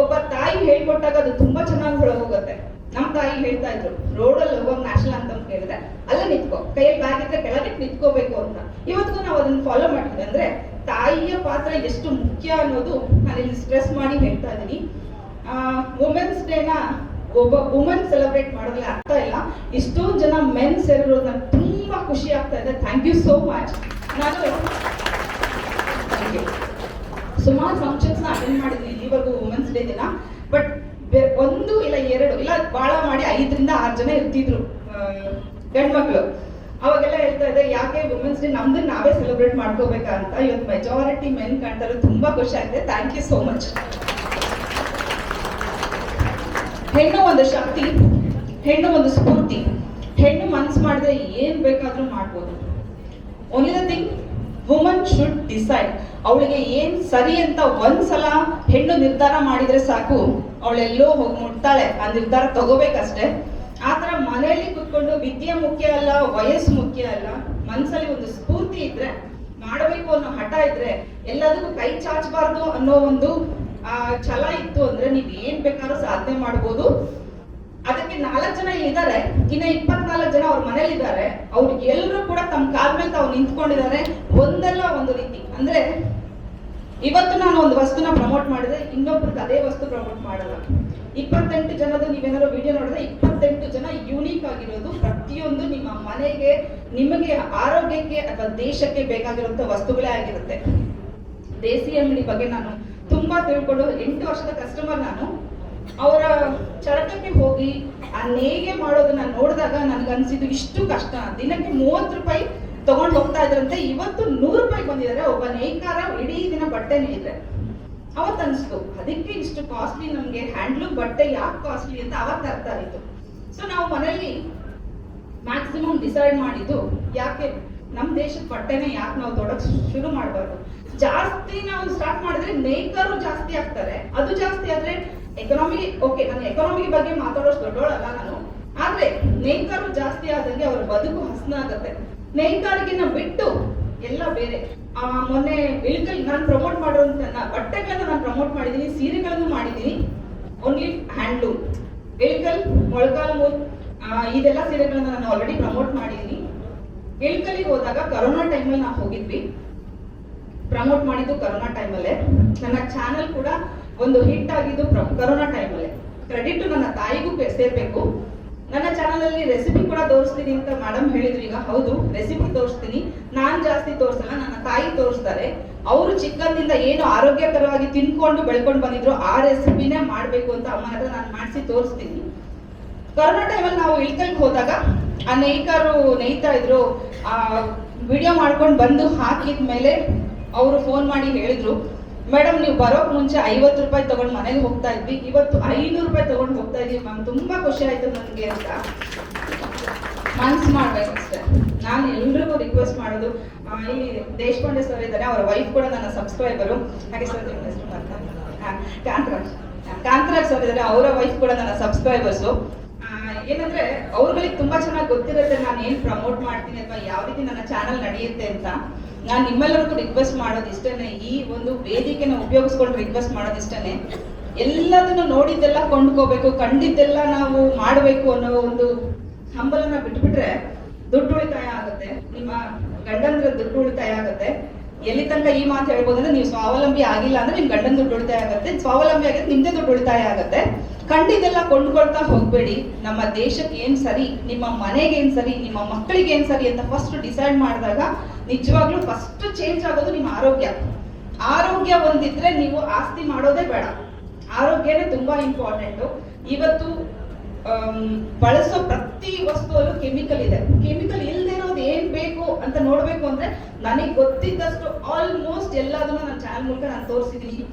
ಒಬ್ಬ ತಾಯಿ ಹೇಳ್ಕೊಟ್ಟಾಗ ಅದು ತುಂಬಾ ಚೆನ್ನಾಗಿ ಹೊಳ ಹೋಗುತ್ತೆ ನಮ್ಮ ತಾಯಿ ಹೇಳ್ತಾ ಇದ್ರು. ರೋಡಲ್ಲಿ ಹೋಗೋ ನ್ಯಾಷನಲ್ ಅಂತ ಕೇಳಿದ್ರೆ, ಅಲ್ಲೇ ನಿಂತ್ಕೋ, ಕೈಯಲ್ಲಿ ಬ್ಯಾಗ್ ಇದ್ರೆ ಕೆಳಗೆ ನಿಂತ್ಕೋಬೇಕು ಅಂತ. ಇವತ್ತಿಗೂ ನಾವು ಅದನ್ನ ಫಾಲೋ ಮಾಡ್ತೀವಿ. ಅಂದ್ರೆ ತಾಯಿಯ ಪಾತ್ರ ಎಷ್ಟು ಮುಖ್ಯ ಅನ್ನೋದು ನಾನು ಇಲ್ಲಿ ಸ್ಟ್ರೆಸ್ ಮಾಡಿ ಹೇಳ್ತಾ ಇದ್ದೀನಿ. ವುಮೆನ್ಸ್ ಡೇನ ಒಬ್ಬ ವುಮೆನ್ ಸೆಲೆಬ್ರೇಟ್ ಮಾಡೋದ್ರಲ್ಲಿ ಅರ್ಥ ಇಲ್ಲ. ಇಷ್ಟೊಂದು ಜನ ಮೆನ್ ಸೇರಿರೋದು ನಂಗೆ ತುಂಬಾ ಖುಷಿ ಆಗ್ತಾ ಇದೆ. ಥ್ಯಾಂಕ್ ಯು ಸೋ ಮಚ್ ನಾನು ಸುಮಾರು ಫಂಕ್ಷನ್ಸ್ನ ಅಟೆಂಡ್ ಮಾಡಿದ್ವಿ ಇಲ್ಲಿವರೆಗೂ ವುಮೆನ್ಸ್ ಡೇ ದಿನ. ಬಟ್ ಒಂದು ಇಲ್ಲ ಎರಡು, ಇಲ್ಲ ಬಹಳ ಮಾಡಿ ಐದರಿಂದ ಆರು ಜನ ಇರ್ತಿದ್ರು ಗಂಡ್ಮಕ್ಳು. ಅವಾಗೆಲ್ಲ ಹೇಳ್ತಾ ಇದ್ದೆ, ಯಾಕೆ ವುಮೆನ್ಸ್ ಡೇ ನಮ್ದು ನಾವೇ ಸೆಲೆಬ್ರೇಟ್ ಮಾಡ್ಕೋಬೇಕಾ ಅಂತ ಇವತ್ತು ಮೆಜಾರಿಟಿ ಮೆನ್ ಕಾಣ್ತಾರೆ ತುಂಬಾ ಖುಷಿ ಆಗಿದೆ. ಥ್ಯಾಂಕ್ ಯು ಸೋ ಮಚ್ ಹೆಣ್ಣು ಒಂದು ಶಕ್ತಿ, ಹೆಣ್ಣು ಒಂದು ಸ್ಫೂರ್ತಿ. ಹೆಣ್ಣು ಮನ್ಸು ಮಾಡಿದ್ರೆ ಏನ್ ಬೇಕಾದ್ರೂ ಮಾಡ್ಬೋದು. Only the thing woman should decide ಅವಳಿಗೆ ಏನ್ ಸರಿ ಅಂತ ಒಂದ್ಸಲ ಹೆಣ್ಣು ನಿರ್ಧಾರ ಮಾಡಿದ್ರೆ ಸಾಕು. ಅವಳೆಲ್ಲೋ ಹೋಗಿ ಮುಟ್ತಾಳೆ. ಆ ನಿರ್ಧಾರ ತಗೋಬೇಕಷ್ಟೇ. ಆತರ ಮನೆಯಲ್ಲಿ ಕುತ್ಕೊಂಡು ವಿದ್ಯೆ ಮುಖ್ಯ ಅಲ್ಲ, ವಯಸ್ಸು ಮುಖ್ಯ ಅಲ್ಲ ಮನಸ್ಸಲ್ಲಿ ಒಂದು ಸ್ಫೂರ್ತಿ ಇದ್ರೆ, ಮಾಡಬೇಕು ಅನ್ನೋ ಹಠ ಇದ್ರೆ, ಎಲ್ಲದಕ್ಕೂ ಕೈ ಚಾಚಬಾರ್ದು ಅನ್ನೋ ಒಂದು, ಆ, ಛಲ ಇತ್ತು ಅಂದ್ರೆ ನೀವ್ ಏನ್ ಬೇಕಾದ್ರೂ ಸಾಧನೆ ಮಾಡ್ಬೋದು. ಅದಕ್ಕೆ ನಾಲ್ಕು ಜನ ಇದ್ದಾರೆ. ಇನ್ನ ಇಪ್ಪತ್ನಾಲ್ಕು ಜನ ಅವ್ರ ಮನೇಲಿ ಇದ್ದಾರೆ. ಅವ್ರು ಎಲ್ಲರೂ ಕೂಡ ತಮ್ಮ ಕಾಲ ಮೇಲೆ ತಾವು ನಿಂತ್ಕೊಂಡಿದ್ದಾರೆ. ಒಂದಲ್ಲ ಒಂದು ರೀತಿ. ಅಂದ್ರೆ ಇವತ್ತು ನಾನು ಒಂದು ವಸ್ತುನ ಪ್ರಮೋಟ್ ಮಾಡಿದ್ರೆ ಇನ್ನೊಬ್ರಿಗೆ ಅದೇ ವಸ್ತು ಪ್ರಮೋಟ್ ಮಾಡಲ್ಲ. ಇಪ್ಪತ್ತೆಂಟು ಜನದ ನೀವೇನಾದ್ರು ವಿಡಿಯೋ ನೋಡಿದ್ರೆ ಇಪ್ಪತ್ತೆಂಟು ಜನ ಯೂನಿಕ್ ಆಗಿರೋದು ಪ್ರತಿಯೊಂದು ನಿಮ್ಮ ಮನೆಗೆ, ನಿಮಗೆ ಆರೋಗ್ಯಕ್ಕೆ ಅಥವಾ ದೇಶಕ್ಕೆ ಬೇಕಾಗಿರುವಂತ ವಸ್ತುಗಳೇ ಆಗಿರುತ್ತೆ. ದೇಸಿ ಅಂಗಡಿ ಬಗ್ಗೆ ನಾನು ತುಂಬಾ ತಿಳ್ಕೊಂಡು ಎಂಟು ವರ್ಷದ ಕಸ್ಟಮರ್ ನಾನು. ಅವರ ಚರಕಕ್ಕೆ ಹೋಗಿ ಆ ನೇಯ್ಗೆ ಮಾಡೋದನ್ನ ನೋಡಿದಾಗ ನನ್ಗನ್ಸಿದ್ದು ಇಷ್ಟು ಕಷ್ಟ. ದಿನಕ್ಕೆ ಮೂವತ್ತು ರೂಪಾಯಿ ತಗೊಂಡು ಹೋಗ್ತಾ ಇದ್ರಂತೆ, ಇವತ್ತು ನೂರು ರೂಪಾಯಿ ಬಂದಿದ್ದಾರೆ. ಒಬ್ಬ ನೇಕಾರ ಇಡೀ ದಿನ ಬಟ್ಟೆ ನೇಯ್ದ್ರೆ ಅವತ್ತು ಅನಿಸ್ತು ಅದಕ್ಕೆ ಇಷ್ಟು ಕಾಸ್ಟ್ಲಿ ನಮ್ಗೆ ಹ್ಯಾಂಡ್ಲೂಮ್ ಬಟ್ಟೆ ಯಾಕೆ ಕಾಸ್ಟ್ಲಿ ಅಂತ ಅವತ್ತು ಅರ್ಥ ಆಯಿತು. ಸೊ ನಾವು ಮನೆಯಲ್ಲಿ ಮ್ಯಾಕ್ಸಿಮಮ್ ಡಿಸೈಡ್ ಮಾಡಿದ್ದು ಯಾಕೆ ನಮ್ಮ ದೇಶದ ಬಟ್ಟೆನೇ ಯಾಕೆ ನಾವು ತೊಡಕ್ ಶುರು ಮಾಡಬಾರ್ದು. ಜಾಸ್ತಿ ನಾವು ಸ್ಟಾರ್ಟ್ ಮಾಡಿದ್ರೆ ನೇಕಾರು ಜಾಸ್ತಿ ಆಗ್ತಾರೆ. ಅದು ಜಾಸ್ತಿ ಆದ್ರೆ ಎಕನಾಮಿ ಓಕೆ ನಾನು ಎಕನಾಮಿ ಬಗ್ಗೆ ಮಾತಾಡೋಷ್ಟು ದೊಡ್ಡೋಳಲ್ಲ ನಾನು. ಆದ್ರೆ ನೇಕಾರು ಜಾಸ್ತಿ ಆದಂಗೆ ಅವ್ರ ಬದುಕು ಹಸನ ಆಗತ್ತೆ. ನೇಕಾರಿಗಿನ್ನ ಬಿಟ್ಟು ಎಲ್ಲ ಬೇರೆ. ಆ, ಮೊನ್ನೆ ಇಳ್ಕಲ್ ನಾನು ಪ್ರಮೋಟ್ ಮಾಡುವಂತ ಬಟ್ಟೆಗಳನ್ನ ನಾನು ಪ್ರಮೋಟ್ ಮಾಡಿದೀನಿ ಸೀರೆಗಳನ್ನು ಮಾಡಿದೀನಿ. ಓನ್ಲಿ ಹ್ಯಾಂಡ್ಲೂಮ್ ಇಳ್ಕಲ್ ಮೊಳಕಾಲ್ ಮೂಲ್ ಇದೆಲ್ಲ ಸೀರೆಗಳನ್ನ ನಾನು ಆಲ್ರೆಡಿ ಪ್ರಮೋಟ್ ಮಾಡಿದೀನಿ. ಇಳ್ಕಲ್ಲಿಗೆ ಹೋದಾಗ ಕರೋನಾ ಟೈಮಲ್ಲಿ ನಾವು ಹೋಗಿದ್ವಿ. ಪ್ರಮೋಟ್ ಮಾಡಿದ್ದು ಕರೋನಾ ಟೈಮಲ್ಲೇ ನನ್ನ ಚಾನಲ್ ಕೂಡ ಒಂದು ಹಿಟ್ ಆಗಿದ್ದು ಪ್ರ- ಟೈಮಲ್ಲಿ ಕ್ರೆಡಿಟ್ ನನ್ನ ತಾಯಿಗೂ ಸೇರ್ಬೇಕು. ನನ್ನ ಚಾನಲ್ ಅಲ್ಲಿ ರೆಸಿಪಿ ಕೂಡ ತೋರಿಸ್ತೀನಿ ಅಂತ ಮೇಡಮ್ ಹೇಳಿದ್ರು ಈಗ. ಹೌದು ರೆಸಿಪಿ ತೋರಿಸ್ತೀನಿ. ನಾನ್ ಜಾಸ್ತಿ ತೋರಿಸಲ್ಲ, ನನ್ನ ತಾಯಿ ತೋರಿಸ್ತಾರೆ. ಅವರು ಚಿಕ್ಕಂದಿಂದ ಏನು ಆರೋಗ್ಯಕರವಾಗಿ ತಿನ್ಕೊಂಡು ಬೆಳ್ಕೊಂಡು ಬಂದಿದ್ರು, ಆ ರೆಸಿಪಿನೇ ಮಾಡ್ಬೇಕು ಅಂತ ಅಮ್ಮನ ಹತ್ರ ನಾನು ಮಾಡಿಸಿ ತೋರಿಸ್ತೀನಿ. ಕೊರೋನಾ ಟೈಮಲ್ಲಿ ನಾವು ಇಳ್ಕಲ್ಗೆ ಹೋದಾಗ, ಆ ನೇಯ್ಕಾರು ನೇಯ್ತಾ ಇದ್ರು, ಆ ವಿಡಿಯೋ ಮಾಡ್ಕೊಂಡು ಬಂದು ಹಾಕಿದ ಮೇಲೆ ಅವರು ಫೋನ್ ಮಾಡಿ ಹೇಳಿದ್ರು ಮೇಡಮ್, ನೀವು ಬರೋಕ್ ಮುಂಚೆ ಐವತ್ತು ರೂಪಾಯಿ ತಗೊಂಡು ಮನೆಗೆ ಹೋಗ್ತಾ ಇದ್ವಿ. ಇವತ್ತು ಐನೂರು ರೂಪಾಯಿ ತಗೊಂಡು ಹೋಗ್ತಾ ಇದೀವಿ ಮ್ಯಾಮ್. ತುಂಬಾ ಖುಷಿ ಆಯ್ತು ನನಗೆ ಅಂತ. ಮನ್ಸ್ ಮಾಡ್ಬೇಕಷ್ಟೆ ನಾನು ಎಲ್ರಿಗೂ ರಿಕ್ವೆಸ್ಟ್ ಮಾಡೋದು ಇಲ್ಲಿ ದೇಶಪಾಂಡೆ ಸರ್ ಇದ್ದಾರೆ, ಅವರ ವೈಫ್ ಕೂಡ ನನ್ನ ಸಬ್ಸ್ಕ್ರೈಬರು ಹಾಗೆ ಸರ್ ನಿಮ್ಮ ಹೆಸರು ಕಾಂತರಾಜ್. ಕಾಂತರಾಜ್ ಸರ್ ಇದ್ದಾರೆ, ಅವರ ವೈಫ್ ಕೂಡ ನನ್ನ ಸಬ್ಸ್ಕ್ರೈಬರ್ಸು ಏನಂದ್ರೆ ಅವ್ರುಗಳಿಗೆ ತುಂಬಾ ಚೆನ್ನಾಗಿ ಗೊತ್ತಿರುತ್ತೆ ನಾನು ಏನ್ ಪ್ರಮೋಟ್ ಮಾಡ್ತೀನಿ ಅಥವಾ ಯಾವ ರೀತಿ ನನ್ನ ಚಾನಲ್ ನಡೆಯುತ್ತೆ ಅಂತ. ನಾನು ನಿಮ್ಮೆಲ್ಲರಿಗೂ ರಿಕ್ವೆಸ್ಟ್ ಮಾಡೋದು ಇಷ್ಟನೇ, ಈ ಒಂದು ವೇದಿಕೆನ ಉಪಯೋಗಿಸ್ಕೊಂಡು ರಿಕ್ವೆಸ್ಟ್ ಮಾಡೋದು ಇಷ್ಟನೇ. ಎಲ್ಲದನ್ನು ನೋಡಿದ್ದೆಲ್ಲ ಕೊಂಡ್ಕೋಬೇಕು, ಕಂಡಿದ್ದೆಲ್ಲ ನಾವು ಮಾಡಬೇಕು ಅನ್ನೋ ಒಂದು ಹಂಬಲನ ಬಿಟ್ಬಿಟ್ರೆ ದುಡ್ಡು ಉಳಿತಾಯ ಆಗುತ್ತೆ. ನಿಮ್ಮ ಗಂಡಂದ್ರ ದುಡ್ಡು ಉಳಿತಾಯ ಆಗುತ್ತೆ. ಎಲ್ಲಿ ತನಕ ಈ ಮಾತು ಹೇಳ್ಬೋದು ಅಂದ್ರೆ ನೀವು ಸ್ವಾವಲಂಬಿ ಆಗಿಲ್ಲ ಅಂದ್ರೆ ನಿಮ್ ಗಂಡನ ದುಡ್ಡು ಉಳಿತಾಯ ಆಗುತ್ತೆ, ಸ್ವಾವಲಂಬಿ ಆಗಿದ್ರೆ ನಿಮ್ದೇ ದುಡ್ಡು ಉಳಿತಾಯ ಆಗುತ್ತೆ. ಕಂಡಿದ್ದೆಲ್ಲ ಕೊಂಡ್ಕೊಳ್ತಾ ಹೋಗ್ಬೇಡಿ. ನಮ್ಮ ದೇಶಕ್ಕೆ ಏನ್ ಸರಿ, ನಿಮ್ಮ ಮನೆಗೆ ಏನ್ ಸರಿ, ನಿಮ್ಮ ಮಕ್ಕಳಿಗೆ ಏನ್ ಸರಿ ಅಂತ ಫಸ್ಟ್ ಡಿಸೈಡ್ ಮಾಡಿದಾಗ ನಿಜವಾಗ್ಲೂ ಫಸ್ಟ್ ಚೇಂಜ್ ಆಗೋದು ನಿಮ್ಮ ಆರೋಗ್ಯ. ಆರೋಗ್ಯ ಒಂದಿದ್ರೆ ನೀವು ಆಸ್ತಿ ಮಾಡೋದೇ ಬೇಡ. ಆರೋಗ್ಯನೇ ತುಂಬಾ ಇಂಪಾರ್ಟೆಂಟ್ ಇವತ್ತು ಬಳಸೋ ಪ್ರತಿ ವಸ್ತುವಲ್ಲೂ ಕೆಮಿಕಲ್ ಇದೆ. ಕೆಮಿಕಲ್ ಇಲ್ಲದೆ ಇರೋದು ಏನ್ ಬೇಕು ಅಂತ ನೋಡ್ಬೇಕು ಅಂದ್ರೆ ನನಗೆ ಗೊತ್ತಿದ್ದಷ್ಟು ಆಲ್ಮೋಸ್ಟ್ ಎಲ್ಲದನ್ನು ನನ್ನ ಚಾನಲ್ ಮೂಲಕ ನಾನು ತೋರಿಸಿದೀನಿ.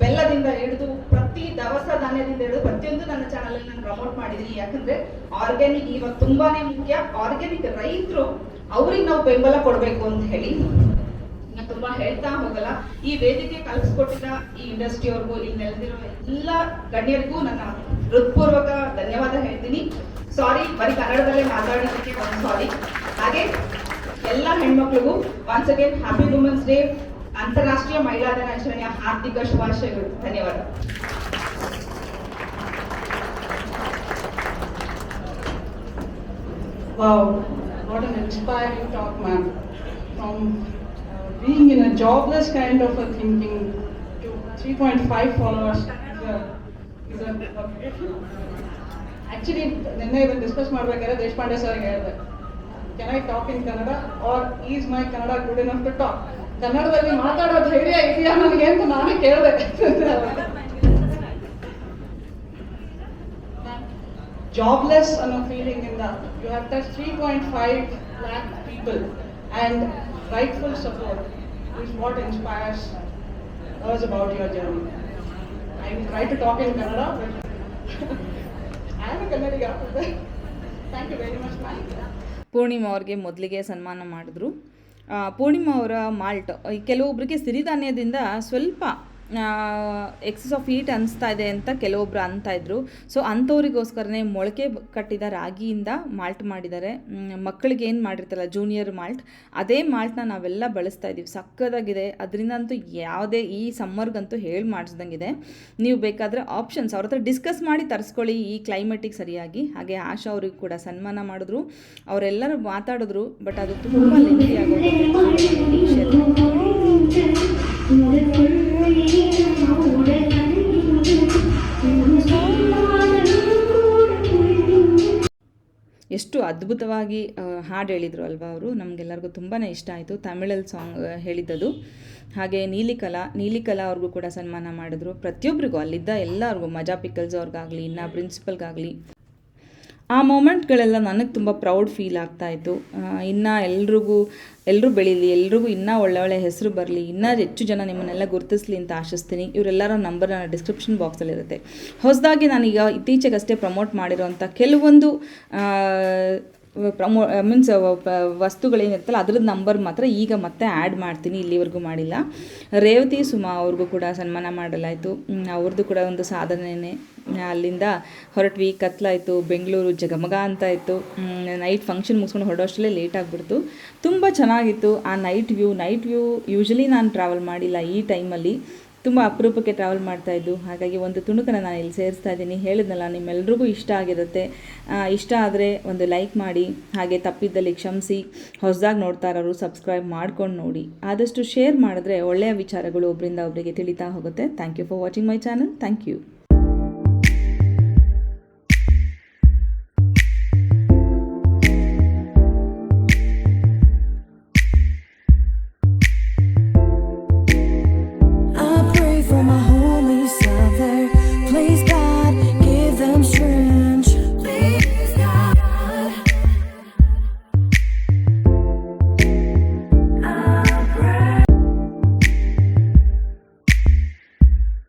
ಬೆಲ್ಲದಿಂದ ಹಿಡಿದು ಪ್ರತಿ ದವಸ ಧಾನ್ಯದಿಂದ ಹಿಡಿದು ಪ್ರತಿಯೊಂದು ನನ್ನ ಚಾನಲ್ ಅಲ್ಲಿ ನಾನು ಪ್ರಮೋಟ್ ಮಾಡಿದೀನಿ. ಯಾಕಂದ್ರೆ ಆರ್ಗ್ಯಾನಿಕ್ ಇವಾಗ ತುಂಬಾನೇ ಮುಖ್ಯ. ಆರ್ಗ್ಯಾನಿಕ್ ರೈತರು ಅವ್ರಿಗೆ ನಾವು ಬೆಂಬಲ ಕೊಡ್ಬೇಕು ಅಂತ ಹೇಳಿ ತುಂಬಾ ಹೇಳ್ತಾ ಹೋಗಲ್ಲ. ಈ ವೇದಿಕೆ ಕಲ್ಪಿಸ್ಕೊಟ್ಟಿದ್ದ ಈ ಇಂಡಸ್ಟ್ರಿ ಅವ್ರಿಗೂ ಇಲ್ಲಿ ನೆಲೆದಿರೋ ಎಲ್ಲ ಗಣ್ಯರಿಗೂ ನನ್ನ ಹೃತ್ಪೂರ್ವಕ ಧನ್ಯವಾದ ಹೇಳ್ತೀನಿ. ಸಾರಿ ಬರೀ ಕನ್ನಡದಲ್ಲೇ ಮಾತಾಡೋದಕ್ಕೆ ಒಂದು ಸಾರಿ ಹಾಗೆ ಎಲ್ಲ ಹೆಣ್ಮಕ್ಳಿಗೂ once again happy women's day ಅಂತಾರಾಷ್ಟ್ರೀಯ ಮಹಿಳಾ ದಿನಾಚರಣೆಯ ಹಾರ್ದಿಕ ಶುಭಾಶಯಗಳು. ಧನ್ಯವಾದ. Wow, what an inspiring talk, ma'am. From uh, being in a jobless kind of a thinking to 3.5 followers Actually, ನಿನ್ನೆ ಇದನ್ನು ಡಿಸ್ಕಸ್ ಮಾಡ್ಬೇಕಾದ್ರೆ ದೇಶಪಾಂಡೆ ಸರ್ಗೆ ಹೇಳಿದೆ can I talk in Kannada or is my Kannada good enough to talk ಕನ್ನಡದಲ್ಲಿ ಮಾತಾಡೋ ಧೈರ್ಯ ಇದೆಯಾ ನನಗೆ ಅಂತ ನಾನೇ ಕೇಳಿದೆ jobless ಅನ್ನೋ feeling ಇಂದ you have touched 3.5 lakh people and rightful support is what inspires us about your journey. I will try to talk in Kannada, I am a Kannadiga. Thank you very much, ma'am. Purnima ಅವ್ರಿಗೆ ಮೊದಲಿಗೆ ಸನ್ಮಾನ ಮಾಡಿದ್ರು ಪೂರ್ಣಿಮಾ ಅವರ ಮಾಲ್ಟ್ ಕೆಲವೊಬ್ಬರಿಗೆ ಸಿರಿಧಾನ್ಯದಿಂದ ಸ್ವಲ್ಪ ಎಕ್ಸಸ್ ಆಫ್ ಹೀಟ್ ಅನಿಸ್ತಾ ಇದೆ ಅಂತ ಕೆಲವೊಬ್ರು ಅಂತಾಯಿದ್ರು ಸೊ ಅಂಥವ್ರಿಗೋಸ್ಕರನೇ ಮೊಳಕೆ ಕಟ್ಟಿದ ರಾಗಿಯಿಂದ ಮಾಲ್ಟ್ ಮಾಡಿದ್ದಾರೆ. ಮಕ್ಕಳಿಗೆ ಏನು ಮಾಡಿರ್ತಾರಲ್ಲ ಜೂನಿಯರ್ ಮಾಲ್ಟ್ ಅದೇ ಮಾಲ್ಟ್ನ ನಾವೆಲ್ಲ ಬಳಸ್ತಾ ಇದ್ದೀವಿ ಸಕ್ಕದಾಗಿದೆ. ಅದರಿಂದಂತೂ ಯಾವುದೇ ಈ ಸಮ್ಮರ್ಗಂತೂ ಹೇಳಿ ಮಾಡಿಸ್ದಂಗಿದೆ. ನೀವು ಬೇಕಾದರೆ ಆಪ್ಷನ್ಸ್ ಅವ್ರ ಹತ್ರ ಡಿಸ್ಕಸ್ ಮಾಡಿ ತರಿಸ್ಕೊಳ್ಳಿ ಈ ಕ್ಲೈಮೇಟಿಗೆ ಸರಿಯಾಗಿ. ಹಾಗೆ ಆಶಾ ಅವ್ರಿಗೆ ಕೂಡ ಸನ್ಮಾನ ಮಾಡಿದ್ರು. ಅವರೆಲ್ಲರೂ ಮಾತಾಡಿದ್ರು ಬಟ್ ಅದು ತುಂಬ ಲೆಂತಿ ಎಷ್ಟು ಅದ್ಭುತವಾಗಿ ಹಾಡು ಹೇಳಿದರು ಅಲ್ವಾ ಅವರು? ನಮಗೆಲ್ಲರಿಗೂ ತುಂಬಾ ಇಷ್ಟ ಆಯಿತು. ತಮಿಳಲ್ಲಿ ಸಾಂಗ್ ಹೇಳಿದ್ದದು. ಹಾಗೆ ನೀಲಿಕಲಾ ನೀಲಿಕಲಾ ಅವ್ರಿಗೂ ಕೂಡ ಸನ್ಮಾನ ಮಾಡಿದ್ರು. ಪ್ರತಿಯೊಬ್ಬರಿಗೂ ಅಲ್ಲಿದ್ದ ಎಲ್ಲರಿಗೂ, ಮಜಾ ಪಿಕಲ್ಸ್ ಅವ್ರಿಗಾಗಲಿ, ಇನ್ನು ಪ್ರಿನ್ಸಿಪಲ್ಗಾಗಲಿ ಆ ಮೂಮೆಂಟ್ಗಳೆಲ್ಲ ನನಗೆ ತುಂಬ ಪ್ರೌಡ್ ಫೀಲ್ ಆಗ್ತಾಯಿತ್ತು ಇನ್ನು ಎಲ್ರಿಗೂ ಎಲ್ಲರೂ ಬೆಳೀಲಿ, ಎಲ್ರಿಗೂ ಇನ್ನೂ ಒಳ್ಳೆ ಒಳ್ಳೆ ಹೆಸರು ಬರಲಿ, ಇನ್ನೂ ಹೆಚ್ಚು ಜನ ನಿಮ್ಮನ್ನೆಲ್ಲ ಗುರುತಿಸ್ಲಿ ಅಂತ ಆಶಿಸ್ತೀನಿ. ಇವರೆಲ್ಲರ ನಂಬರ್ ನನ್ನ ಡಿಸ್ಕ್ರಿಪ್ಷನ್ ಬಾಕ್ಸಲ್ಲಿರುತ್ತೆ. ಹೊಸದಾಗಿ ನಾನೀಗ ಇತ್ತೀಚೆಗಷ್ಟೇ ಪ್ರಮೋಟ್ ಮಾಡಿರೋಂಥ ಕೆಲವೊಂದು ಪ್ರಮೋ ಮೀನ್ಸ್ ವಸ್ತುಗಳೇನಿರುತ್ತಲ್ಲ ಅದ್ರದ್ದು ನಂಬರ್ ಮಾತ್ರ ಈಗ ಮತ್ತೆ ಆ್ಯಡ್ ಮಾಡ್ತೀನಿ, ಇಲ್ಲಿವರೆಗೂ ಮಾಡಿಲ್ಲ. ರೇವತಿ ಸುಮಾ ಅವ್ರಿಗೂ ಕೂಡ ಸನ್ಮಾನ ಮಾಡಲಾಯಿತು. ಅವ್ರದ್ದು ಕೂಡ ಒಂದು ಸಾಧನೆಯೇ ಅಲ್ಲಿಂದ ಹೊರಟ್ವಿ, ಕತ್ಲಾಯಿತು, ಬೆಂಗಳೂರು ಜಗಮಗ ಅಂತ ಇತ್ತು. ನೈಟ್ ಫಂಕ್ಷನ್ ಮುಗಿಸ್ಕೊಂಡು ಹೊರಡೋಷ್ಟರಲ್ಲೇ ಲೇಟ್ ಆಗಿಬಿಡ್ತು. ತುಂಬ ಚೆನ್ನಾಗಿತ್ತು ಆ night view night view usually ನಾನು ಟ್ರಾವೆಲ್ ಮಾಡಿಲ್ಲ ಈ ಟೈಮಲ್ಲಿ ತುಂಬ ಅಪರೂಪಕ್ಕೆ ಟ್ರಾವೆಲ್ ಮಾಡ್ತಾ ಇದ್ದು, ಹಾಗಾಗಿ ಒಂದು ತುಣುಕನ್ನು ನಾನು ಇಲ್ಲಿ ಸೇರಿಸ್ತಾ ಇದ್ದೀನಿ. ಹೇಳಿದ್ನಲ್ಲ, ನಿಮ್ಮೆಲ್ರಿಗೂ ಇಷ್ಟ ಆಗಿರುತ್ತೆ. ಇಷ್ಟ ಆದರೆ ಒಂದು ಲೈಕ್ ಮಾಡಿ, ಹಾಗೆ ತಪ್ಪಿದ್ದಲ್ಲಿ ಕ್ಷಮಿಸಿ, ಹೊಸದಾಗಿ ನೋಡ್ತಾ ಇರೋರು ಸಬ್ಸ್ಕ್ರೈಬ್ ಮಾಡ್ಕೊಂಡು ನೋಡಿ. ಆದಷ್ಟು ಶೇರ್ ಮಾಡಿದ್ರೆ ಒಳ್ಳೆಯ ವಿಚಾರಗಳು ಒಬ್ಬರಿಂದ ಒಬ್ಬರಿಗೆ ತಿಳಿತಾ ಹೋಗುತ್ತೆ. Thank you for watching my channel thank you